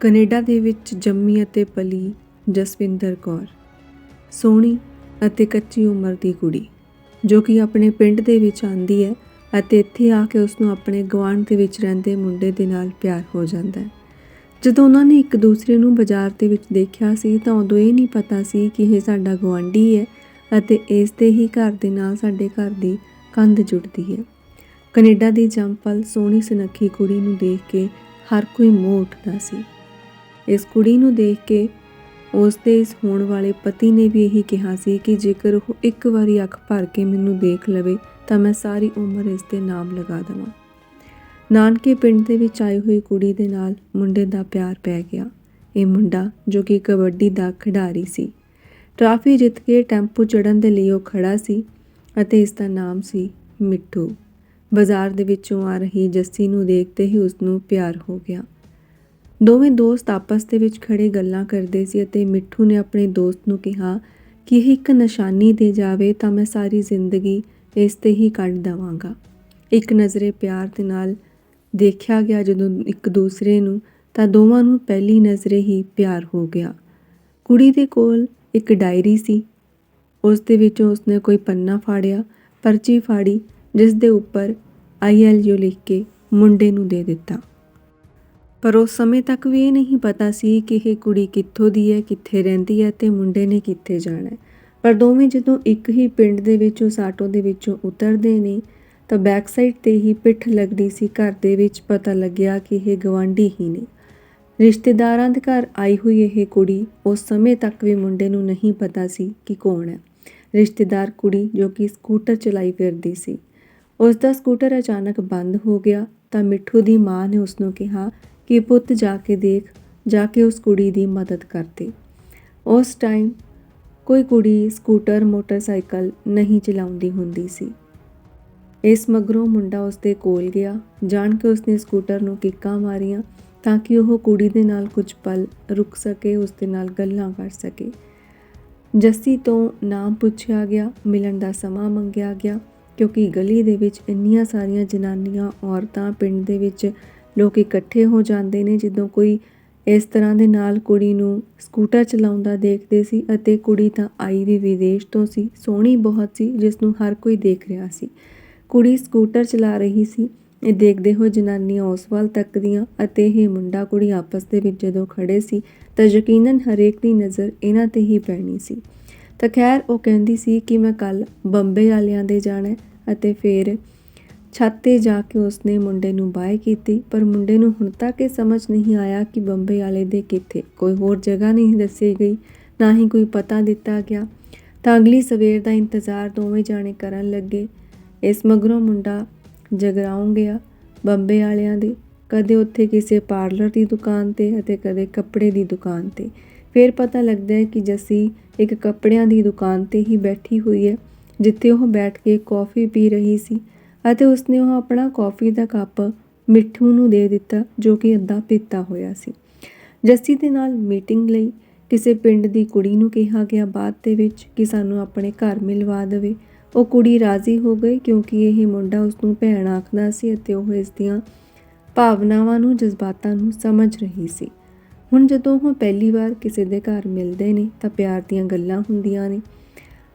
Canada ਦੇ ਵਿੱਚ ਜੰਮੀ ਅਤੇ ਪਲੀ ਜਸਵਿੰਦਰ ਕੌਰ, ਸੋਹਣੀ ਅਤੇ ਕੱਚੀ ਉਮਰ ਦੀ ਕੁੜੀ, ਜੋ ਕਿ ਆਪਣੇ ਪਿੰਡ ਦੇ ਵਿੱਚ ਆਂਦੀ ਹੈ ਅਤੇ ਇੱਥੇ ਆ ਕੇ ਉਸ ਨੂੰ ਆਪਣੇ ਗਵਾਂਢ ਦੇ ਵਿੱਚ ਰਹਿੰਦੇ ਮੁੰਡੇ ਦੇ ਨਾਲ ਪਿਆਰ ਹੋ ਜਾਂਦਾ ਹੈ। ਜਦੋਂ ਉਹਨਾਂ ਨੇ ਇੱਕ ਦੂਸਰੇ ਨੂੰ ਬਾਜ਼ਾਰ ਦੇ ਵਿੱਚ ਦੇਖਿਆ ਸੀ, ਤਾਂ ਉਦੋਂ ਇਹ ਨਹੀਂ ਪਤਾ ਸੀ ਕਿ ਇਹ ਸਾਡਾ ਗਵਾਂਢੀ ਹੈ ਅਤੇ ਇਸ ਦੇ ਹੀ ਘਰ ਦੇ ਨਾਲ ਸਾਡੇ ਘਰ ਦੀ ਕੰਧ ਜੁੜਦੀ ਹੈ। ਕੈਨੇਡਾ ਦੀ ਜੰਮਪਲ ਸੋਹਣੀ ਸੁਨੱਖੀ ਕੁੜੀ ਨੂੰ ਦੇਖ ਕੇ ਹਰ ਕੋਈ ਮੋਹ ਉੱਠਦਾ ਸੀ। ਇਸ ਕੁੜੀ ਨੂੰ ਦੇਖ ਕੇ ਉਸ ਦੇ ਇਸ ਹੋਣ ਵਾਲੇ ਪਤੀ ਨੇ ਵੀ ਇਹੀ ਕਿਹਾ ਸੀ ਕਿ ਜੇਕਰ ਉਹ ਇੱਕ ਵਾਰੀ ਅੱਖ ਭਰ ਕੇ ਮੈਨੂੰ ਦੇਖ ਲਵੇ ਤਾਂ ਮੈਂ ਸਾਰੀ ਉਮਰ ਇਸ ਦੇ ਨਾਮ ਲਗਾ ਦੇਵਾਂ। ਨਾਨਕੇ ਪਿੰਡ ਦੇ ਵਿੱਚ ਆਈ ਹੋਈ ਕੁੜੀ ਦੇ ਨਾਲ ਮੁੰਡੇ ਦਾ ਪਿਆਰ ਪੈ ਗਿਆ। ਇਹ ਮੁੰਡਾ ਜੋ ਕਿ ਕਬੱਡੀ ਦਾ ਖਿਡਾਰੀ ਸੀ। ਟਰਾਫੀ ਜਿੱਤ ਕੇ ਟੈਂਪੂ ਚੜਨ ਦੇ ਲਈ ਉਹ ਖੜਾ ਸੀ ਅਤੇ ਇਸ ਦਾ ਨਾਮ ਸੀ ਮਿੱਠੂ। ਬਾਜ਼ਾਰ ਦੇ ਵਿੱਚੋਂ ਆ ਰਹੀ ਜੱਸੀ ਨੂੰ ਦੇਖਦੇ ਹੀ ਉਸ ਨੂੰ ਪਿਆਰ ਹੋ ਗਿਆ। ਦੋਵੇਂ ਦੋਸਤ ਆਪਸ ਦੇ ਵਿੱਚ ਖੜੇ ਗੱਲਾਂ ਕਰਦੇ ਸੀ ਅਤੇ ਮਿੱਠੂ ਨੇ ਆਪਣੇ ਦੋਸਤ ਨੂੰ ਕਿਹਾ, ਕਿ ਇਹ ਇੱਕ ਨਿਸ਼ਾਨੀ ਦੇ ਜਾਵੇ ਤਾਂ ਮੈਂ ਸਾਰੀ ਜ਼ਿੰਦਗੀ ਇਸ ਤੇ ਹੀ ਕੱਢ ਦਵਾਂਗਾ। ਇੱਕ ਨਜ਼ਰੇ ਪਿਆਰ ਦੇ ਨਾਲ ਦੇਖਿਆ ਗਿਆ ਜਦੋਂ ਇੱਕ ਦੂਸਰੇ ਨੂੰ, ਤਾਂ ਦੋਵਾਂ ਨੂੰ ਪਹਿਲੀ ਨਜ਼ਰੇ ਹੀ ਪਿਆਰ ਹੋ ਗਿਆ। ਕੁੜੀ ਦੇ ਕੋਲ ਇੱਕ ਡਾਇਰੀ ਸੀ। ਉਸ ਦੇ ਵਿੱਚੋਂ ਉਸਨੇ ਕੋਈ ਪੰਨਾ ਫਾੜਿਆ, ਪਰਚੀ ਫਾੜੀ, ਜਿਸ ਦੇ ਉੱਪਰ ਆਈਐਲਯੂ ਲਿਖ ਕੇ ਮੁੰਡੇ ਨੂੰ ਦੇ ਦਿੱਤਾ। ਪਰ ਉਸ ਸਮੇਂ ਤੱਕ ਵੀ ਇਹ ਨਹੀਂ ਪਤਾ ਸੀ ਕਿ ਇਹ ਕੁੜੀ ਕਿੱਥੋਂ ਦੀ ਹੈ, ਕਿੱਥੇ ਰਹਿੰਦੀ ਹੈ ਤੇ ਮੁੰਡੇ ਨੇ ਕਿੱਥੇ ਜਾਣਾ ਹੈ। ਪਰ ਦੋਵੇਂ ਜਦੋਂ ਇੱਕ ਹੀ ਪਿੰਡ ਦੇ ਵਿੱਚੋਂ ਸਾਟੋ ਦੇ ਵਿੱਚੋਂ ਉਤਰਦੇ ਨੇ, ਤਾਂ ਬੈਕ ਸਾਈਡ ਤੇ ਹੀ ਪਿੱਠ ਲੱਗਦੀ ਸੀ, ਘਰ ਦੇ ਵਿੱਚ ਪਤਾ ਲੱਗਿਆ ਕਿ ਇਹ ਗਵਾਂਢੀ ਹੀ ਨੇ। ਰਿਸ਼ਤੇਦਾਰਾਂ ਦੇ ਘਰ ਆਈ ਹੋਈ ਇਹ ਕੁੜੀ, ਉਸ ਸਮੇਂ ਤੱਕ ਵੀ ਮੁੰਡੇ ਨੂੰ ਨਹੀਂ ਪਤਾ ਸੀ ਕਿ ਕੌਣ ਹੈ। ਰਿਸ਼ਤੇਦਾਰ ਕੁੜੀ ਜੋ ਕਿ ਸਕੂਟਰ ਚਲਾਈ ਫਿਰਦੀ ਸੀ। ਉਸ ਦਾ ਸਕੂਟਰ ਅਚਾਨਕ ਬੰਦ ਹੋ ਗਿਆ, ਤਾਂ ਮਿੱਠੂ ਦੀ ਮਾਂ ਨੇ ਉਸ ਨੂੰ ਕਿਹਾ ਕਿ ਪੁੱਤ ਜਾ ਕੇ ਦੇਖ, ਜਾ ਕੇ ਉਸ ਕੁੜੀ ਦੀ ਮਦਦ ਕਰਦੇ ਉਸ ਟਾਈਮ ਕੋਈ ਕੁੜੀ ਸਕੂਟਰ, ਮੋਟਰਸਾਈਕਲ ਨਹੀਂ ਚਲਾਉਂਦੀ ਹੁੰਦੀ ਸੀ। ਇਸ ਮਗਰੋਂ ਮੁੰਡਾ ਉਸਦੇ ਕੋਲ ਗਿਆ, ਜਾਣ ਕੇ ਉਸਨੇ ਸਕੂਟਰ ਨੂੰ ਕਿੱਕਾਂ ਮਾਰੀਆਂ ਤਾਂ ਕਿ ਉਹ ਕੁੜੀ ਦੇ ਨਾਲ ਕੁਝ ਪਲ ਰੁਕ ਸਕੇ, ਉਸ ਦੇ ਨਾਲ ਗੱਲਾਂ ਕਰ ਸਕੇ। ਜੱਸੀ ਤੋਂ ਨਾਮ ਪੁੱਛਿਆ ਗਿਆ, ਮਿਲਣ ਦਾ ਸਮਾਂ ਮੰਗਿਆ ਗਿਆ ਕਿਉਂਕਿ ਗਲੀ ਦੇ ਵਿੱਚ ਇੰਨੀਆਂ ਸਾਰੀਆਂ ਜਨਾਨੀਆਂ, ਔਰਤਾਂ ਪਿੰਡ ਦੇ ਵਿੱਚ ਲੋਕ ਇਕੱਠੇ ਹੋ ਜਾਂਦੇ ਨੇ, ਜਦੋਂ ਕੋਈ ਇਸ ਤਰ੍ਹਾਂ ਦੇ ਨਾਲ ਕੁੜੀ ਨੂੰ ਸਕੂਟਰ ਚਲਾਉਂਦਾ ਦੇਖਦੇ ਸੀ ਅਤੇ ਕੁੜੀ ਤਾਂ ਆਈ ਵੀ ਵਿਦੇਸ਼ ਤੋਂ ਸੀ, ਸੋਹਣੀ ਬਹੁਤ ਸੀ, ਜਿਸ ਨੂੰ ਹਰ ਕੋਈ ਦੇਖ ਰਿਹਾ ਸੀ। ਕੁੜੀ ਸਕੂਟਰ ਚਲਾ ਰਹੀ ਸੀ। ਇਹ ਦੇਖਦੇ ਹੋਏ ਜਨਾਨੀਆਂ ਉਸ ਵੱਲ ਤੱਕਦੀਆਂ ਅਤੇ ਇਹ ਮੁੰਡਾ ਕੁੜੀ ਆਪਸ ਦੇ ਵਿੱਚ ਜਦੋਂ ਖੜੇ ਸੀ, ਤਾਂ ਯਕੀਨਨ ਹਰੇਕ ਦੀ ਨਜ਼ਰ ਇਹਨਾਂ ਤੇ ਹੀ ਪੈਣੀ ਸੀ। ਤਾਂ ਖੈਰ ਉਹ ਕਹਿੰਦੀ ਸੀ ਕਿ ਮੈਂ ਕੱਲ ਬੰਬੇ ਵਾਲਿਆਂ ਦੇ ਜਾਣਾ ਅਤੇ ਫਿਰ ਛੱਤ ਤੇ ਜਾ ਕੇ ਉਸਨੇ ਮੁੰਡੇ ਨੂੰ ਬਾਏ ਕੀਤੀ, ਪਰ ਮੁੰਡੇ ਨੂੰ ਹੁਣ ਤੱਕ ਇਹ ਸਮਝ ਨਹੀਂ ਆਇਆ ਕਿ ਬੰਬੇ ਵਾਲੇ ਦੇ ਕਿੱਥੇ। ਕੋਈ ਹੋਰ ਜਗ੍ਹਾ ਨਹੀਂ ਦੱਸੀ ਗਈ, ਨਾ ਹੀ ਕੋਈ ਪਤਾ ਦਿੱਤਾ ਗਿਆ। ਤਾਂ ਅਗਲੀ ਸਵੇਰ ਦਾ ਇੰਤਜ਼ਾਰ ਦੋਵੇਂ ਜਾਣੇ ਕਰਨ ਲੱਗੇ। ਇਸ ਮਗਰੋਂ ਮੁੰਡਾ ਜਗਰਾਉਂ ਗਿਆ ਬੰਬੇ ਵਾਲਿਆਂ ਦੇ। ਕਦੇ ਉੱਥੇ ਕਿਸੇ ਪਾਰਲਰ ਦੀ ਦੁਕਾਨ ਤੇ ਅਤੇ ਕਦੇ ਕੱਪੜੇ ਦੀ ਦੁਕਾਨ ਤੇ। ਫਿਰ ਪਤਾ ਲੱਗਦਾ ਹੈ ਕਿ ਜੱਸੀ ਇੱਕ ਕੱਪੜਿਆਂ ਦੀ ਦੁਕਾਨ ਤੇ ਹੀ ਬੈਠੀ ਹੋਈ ਹੈ, ਜਿੱਥੇ ਉਹ ਬੈਠ ਕੇ ਕੌਫੀ ਪੀ ਰਹੀ ਸੀ। ਅਤੇ ਉਸਨੇ ਉਹ ਆਪਣਾ ਕੌਫੀ ਦਾ ਕੱਪ ਮਿੱਠੂ ਨੂੰ ਦੇ ਦਿੱਤਾ, ਜੋ ਕਿ ਅੱਧਾ ਪੀਤਾ ਹੋਇਆ ਸੀ। ਜੱਸੀ ਦੇ ਨਾਲ ਮੀਟਿੰਗ ਲਈ ਕਿਸੇ ਪਿੰਡ ਦੀ ਕੁੜੀ ਨੂੰ ਕਿਹਾ ਗਿਆ। ਬਾਅਦ ਦੇ ਵਿੱਚ ਕਿ ਸਾਨੂੰ ਆਪਣੇ ਘਰ ਮਿਲਵਾ ਦੇਵੇ। ਉਹ ਕੁੜੀ ਰਾਜ਼ੀ ਹੋ ਗਈ, ਕਿਉਂਕਿ ਇਹ ਮੁੰਡਾ ਉਸ ਨੂੰ ਭੈਣ ਆਖਦਾ ਸੀ ਅਤੇ ਉਹ ਇਸ ਦੀਆਂ ਭਾਵਨਾਵਾਂ ਨੂੰ, ਜਜ਼ਬਾਤਾਂ ਨੂੰ ਸਮਝ ਰਹੀ ਸੀ। ਹੁਣ ਜਦੋਂ ਉਹ ਪਹਿਲੀ ਵਾਰ ਕਿਸੇ ਦੇ ਘਰ ਮਿਲਦੇ ਨੇ, ਤਾਂ ਪਿਆਰ ਦੀਆਂ ਗੱਲਾਂ ਹੁੰਦੀਆਂ ਨੇ।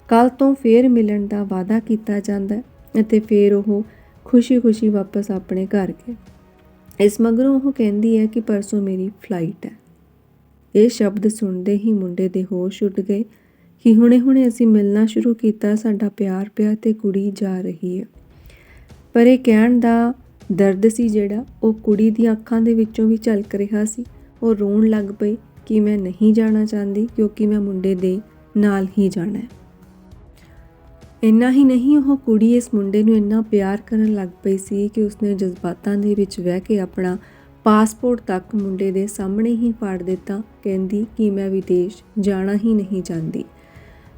ਕੱਲ ਤੋਂ ਫੇਰ ਮਿਲਣ ਦਾ ਵਾਅਦਾ ਕੀਤਾ ਜਾਂਦਾ ਅਤੇ ਫਿਰ ਉਹ ਖੁਸ਼ੀ-ਖੁਸ਼ੀ ਵਾਪਸ ਆਪਣੇ ਘਰ ਗਏ। ਇਸ ਮਗਰੋਂ ਉਹ ਕਹਿੰਦੀ ਹੈ ਕਿ ਪਰਸੋਂ ਮੇਰੀ ਫਲਾਈਟ ਹੈ। ਇਹ ਸ਼ਬਦ ਸੁਣਦੇ ਹੀ ਮੁੰਡੇ ਦੇ ਹੋਸ਼ ਉੱਡ ਗਏ ਕਿ ਹੁਣੇ-ਹੁਣੇ ਅਸੀਂ ਮਿਲਣਾ ਸ਼ੁਰੂ ਕੀਤਾ, ਸਾਡਾ ਪਿਆਰ ਪਿਆ ਤੇ ਕੁੜੀ ਜਾ ਰਹੀ ਹੈ। ਪਰ ਇਹ ਕਹਿਣ ਦਾ ਦਰਦ ਸੀ ਜਿਹੜਾ ਉਹ ਕੁੜੀ ਦੀਆਂ ਅੱਖਾਂ ਦੇ ਵਿੱਚੋਂ ਵੀ ਝਲਕ ਰਿਹਾ ਸੀ। ਉਹ ਰੋਣ ਲੱਗ ਪਈ ਕਿ ਮੈਂ ਨਹੀਂ ਜਾਣਾ ਚਾਹੁੰਦੀ ਕਿਉਂਕਿ ਮੈਂ ਮੁੰਡੇ ਦੇ ਨਾਲ ਹੀ ਜਾਣਾ ਹੈ। ਇੰਨਾ ਹੀ ਨਹੀਂ, ਉਹ ਕੁੜੀ ਇਸ ਮੁੰਡੇ ਨੂੰ ਇੰਨਾ ਪਿਆਰ ਕਰਨ ਲੱਗ ਪਈ ਸੀ ਕਿ ਉਸਨੇ ਜਜ਼ਬਾਤਾਂ ਦੇ ਵਿੱਚ ਵਹਿ ਕੇ ਆਪਣਾ ਪਾਸਪੋਰਟ ਤੱਕ ਮੁੰਡੇ ਦੇ ਸਾਹਮਣੇ ਹੀ ਫਾੜ ਦਿੱਤਾ। ਕਹਿੰਦੀ ਕਿ ਮੈਂ ਵਿਦੇਸ਼ ਜਾਣਾ ਹੀ ਨਹੀਂ ਚਾਹੁੰਦੀ।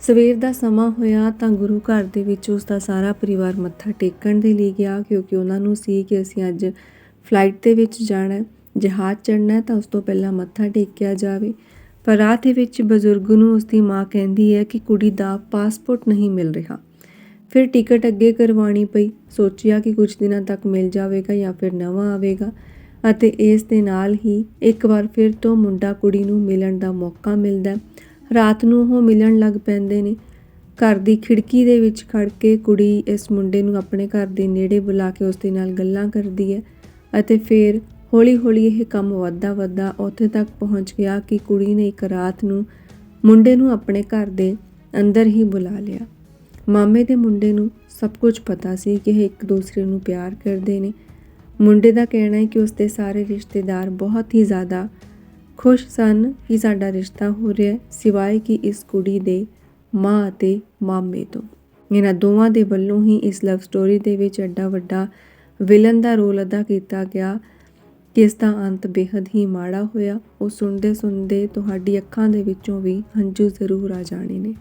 ਸਵੇਰ ਦਾ ਸਮਾਂ ਹੋਇਆ ਤਾਂ ਗੁਰੂ ਘਰ ਦੇ ਵਿੱਚ ਉਸ ਦਾ ਸਾਰਾ ਪਰਿਵਾਰ ਮੱਥਾ ਟੇਕਣ ਦੇ ਲਈ ਗਿਆ, ਕਿਉਂਕਿ ਉਹਨਾਂ ਨੂੰ ਸੀ ਕਿ ਅਸੀਂ ਅੱਜ ਫਲਾਈਟ ਦੇ ਵਿੱਚ ਜਾਣਾ ਜਹਾਜ਼ ਚੜ੍ਹਨਾ ਤਾਂ ਉਸ ਤੋਂ ਪਹਿਲਾਂ ਮੱਥਾ ਟੇਕਿਆ ਜਾਵੇ। ਪਰ ਰਾਹ ਦੇ ਵਿੱਚ ਬਜ਼ੁਰਗ ਨੂੰ ਉਸ ਦੀ ਮਾਂ ਕਹਿੰਦੀ ਹੈ ਕਿ ਕੁੜੀ ਦਾ ਪਾਸਪੋਰਟ ਨਹੀਂ ਮਿਲ ਰਿਹਾ। ਫਿਰ ਟਿਕਟ ਅੱਗੇ ਕਰਵਾਉਣੀ ਪਈ। ਸੋਚਿਆ ਕਿ ਕੁਝ ਦਿਨਾਂ ਤੱਕ ਮਿਲ ਜਾਵੇਗਾ ਜਾਂ ਫਿਰ ਨਵਾਂ ਆਵੇਗਾ ਅਤੇ ਇਸ ਦੇ ਨਾਲ ਹੀ ਇੱਕ ਵਾਰ ਫਿਰ ਤੋਂ ਮੁੰਡਾ ਕੁੜੀ ਨੂੰ ਮਿਲਣ ਦਾ ਮੌਕਾ ਮਿਲਦਾ ਰਾਤ ਨੂੰ ਉਹ ਮਿਲਣ ਲੱਗ ਪੈਂਦੇ ਨੇ। ਘਰ ਦੀ ਖਿੜਕੀ ਦੇ ਵਿੱਚ ਖੜ ਕੇ ਕੁੜੀ ਇਸ ਮੁੰਡੇ ਨੂੰ ਆਪਣੇ ਘਰ ਦੇ ਨੇੜੇ ਬੁਲਾ ਕੇ ਉਸ ਦੇ ਨਾਲ ਗੱਲਾਂ ਕਰਦੀ ਹੈ ਅਤੇ ਫਿਰ ਹੌਲੀ-ਹੌਲੀ ਇਹ ਕੰਮ ਵੱਧਦਾ ਵੱਧਦਾ ਉੱਥੇ ਤੱਕ ਪਹੁੰਚ ਗਿਆ ਕਿ ਕੁੜੀ ਨੇ ਇੱਕ ਰਾਤ ਨੂੰ ਮੁੰਡੇ ਨੂੰ ਆਪਣੇ ਘਰ ਦੇ ਅੰਦਰ ਹੀ ਬੁਲਾ ਲਿਆ। ਮਾਮੇ ਦੇ ਮੁੰਡੇ ਨੂੰ ਸਭ ਕੁਝ ਪਤਾ ਸੀ ਕਿ ਇਹ ਇੱਕ ਦੂਸਰੇ ਨੂੰ ਪਿਆਰ ਕਰਦੇ ਨੇ। ਮੁੰਡੇ ਦਾ ਕਹਿਣਾ ਹੈ ਕਿ ਉਸ ਦੇ ਸਾਰੇ ਰਿਸ਼ਤੇਦਾਰ ਬਹੁਤ ਹੀ ਜ਼ਿਆਦਾ ਖੁਸ਼ ਸਨ ਕਿ ਸਾਡਾ ਰਿਸ਼ਤਾ ਹੋ ਰਿਹਾ ਹੈ, ਸਿਵਾਏ ਕਿ ਇਸ ਕੁੜੀ ਦੇ ਮਾਂ ਅਤੇ ਮਾਮੇ ਤੋਂ। ਇਹਨਾਂ ਦੋਵਾਂ ਦੇ ਵੱਲੋਂ ਹੀ ਇਸ ਲਵ ਸਟੋਰੀ ਦੇ ਵਿੱਚ ਐਡਾ ਵੱਡਾ ਵਿਲਨ ਦਾ ਰੋਲ ਅਦਾ ਕੀਤਾ ਗਿਆ ਕਿ ਇਸ ਦਾ ਅੰਤ ਬੇहद ਹੀ ਮਾੜਾ ਹੋਇਆ। ਉਹ ਸੁਣਦੇ ਸੁਣਦੇ ਤੁਹਾਡੀ ਅੱਖਾਂ ਦੇ ਵਿੱਚੋਂ ਵੀ ਹੰਝੂ ਜ਼ਰੂਰ ਆ ਜਾਣੇ ਨੇ।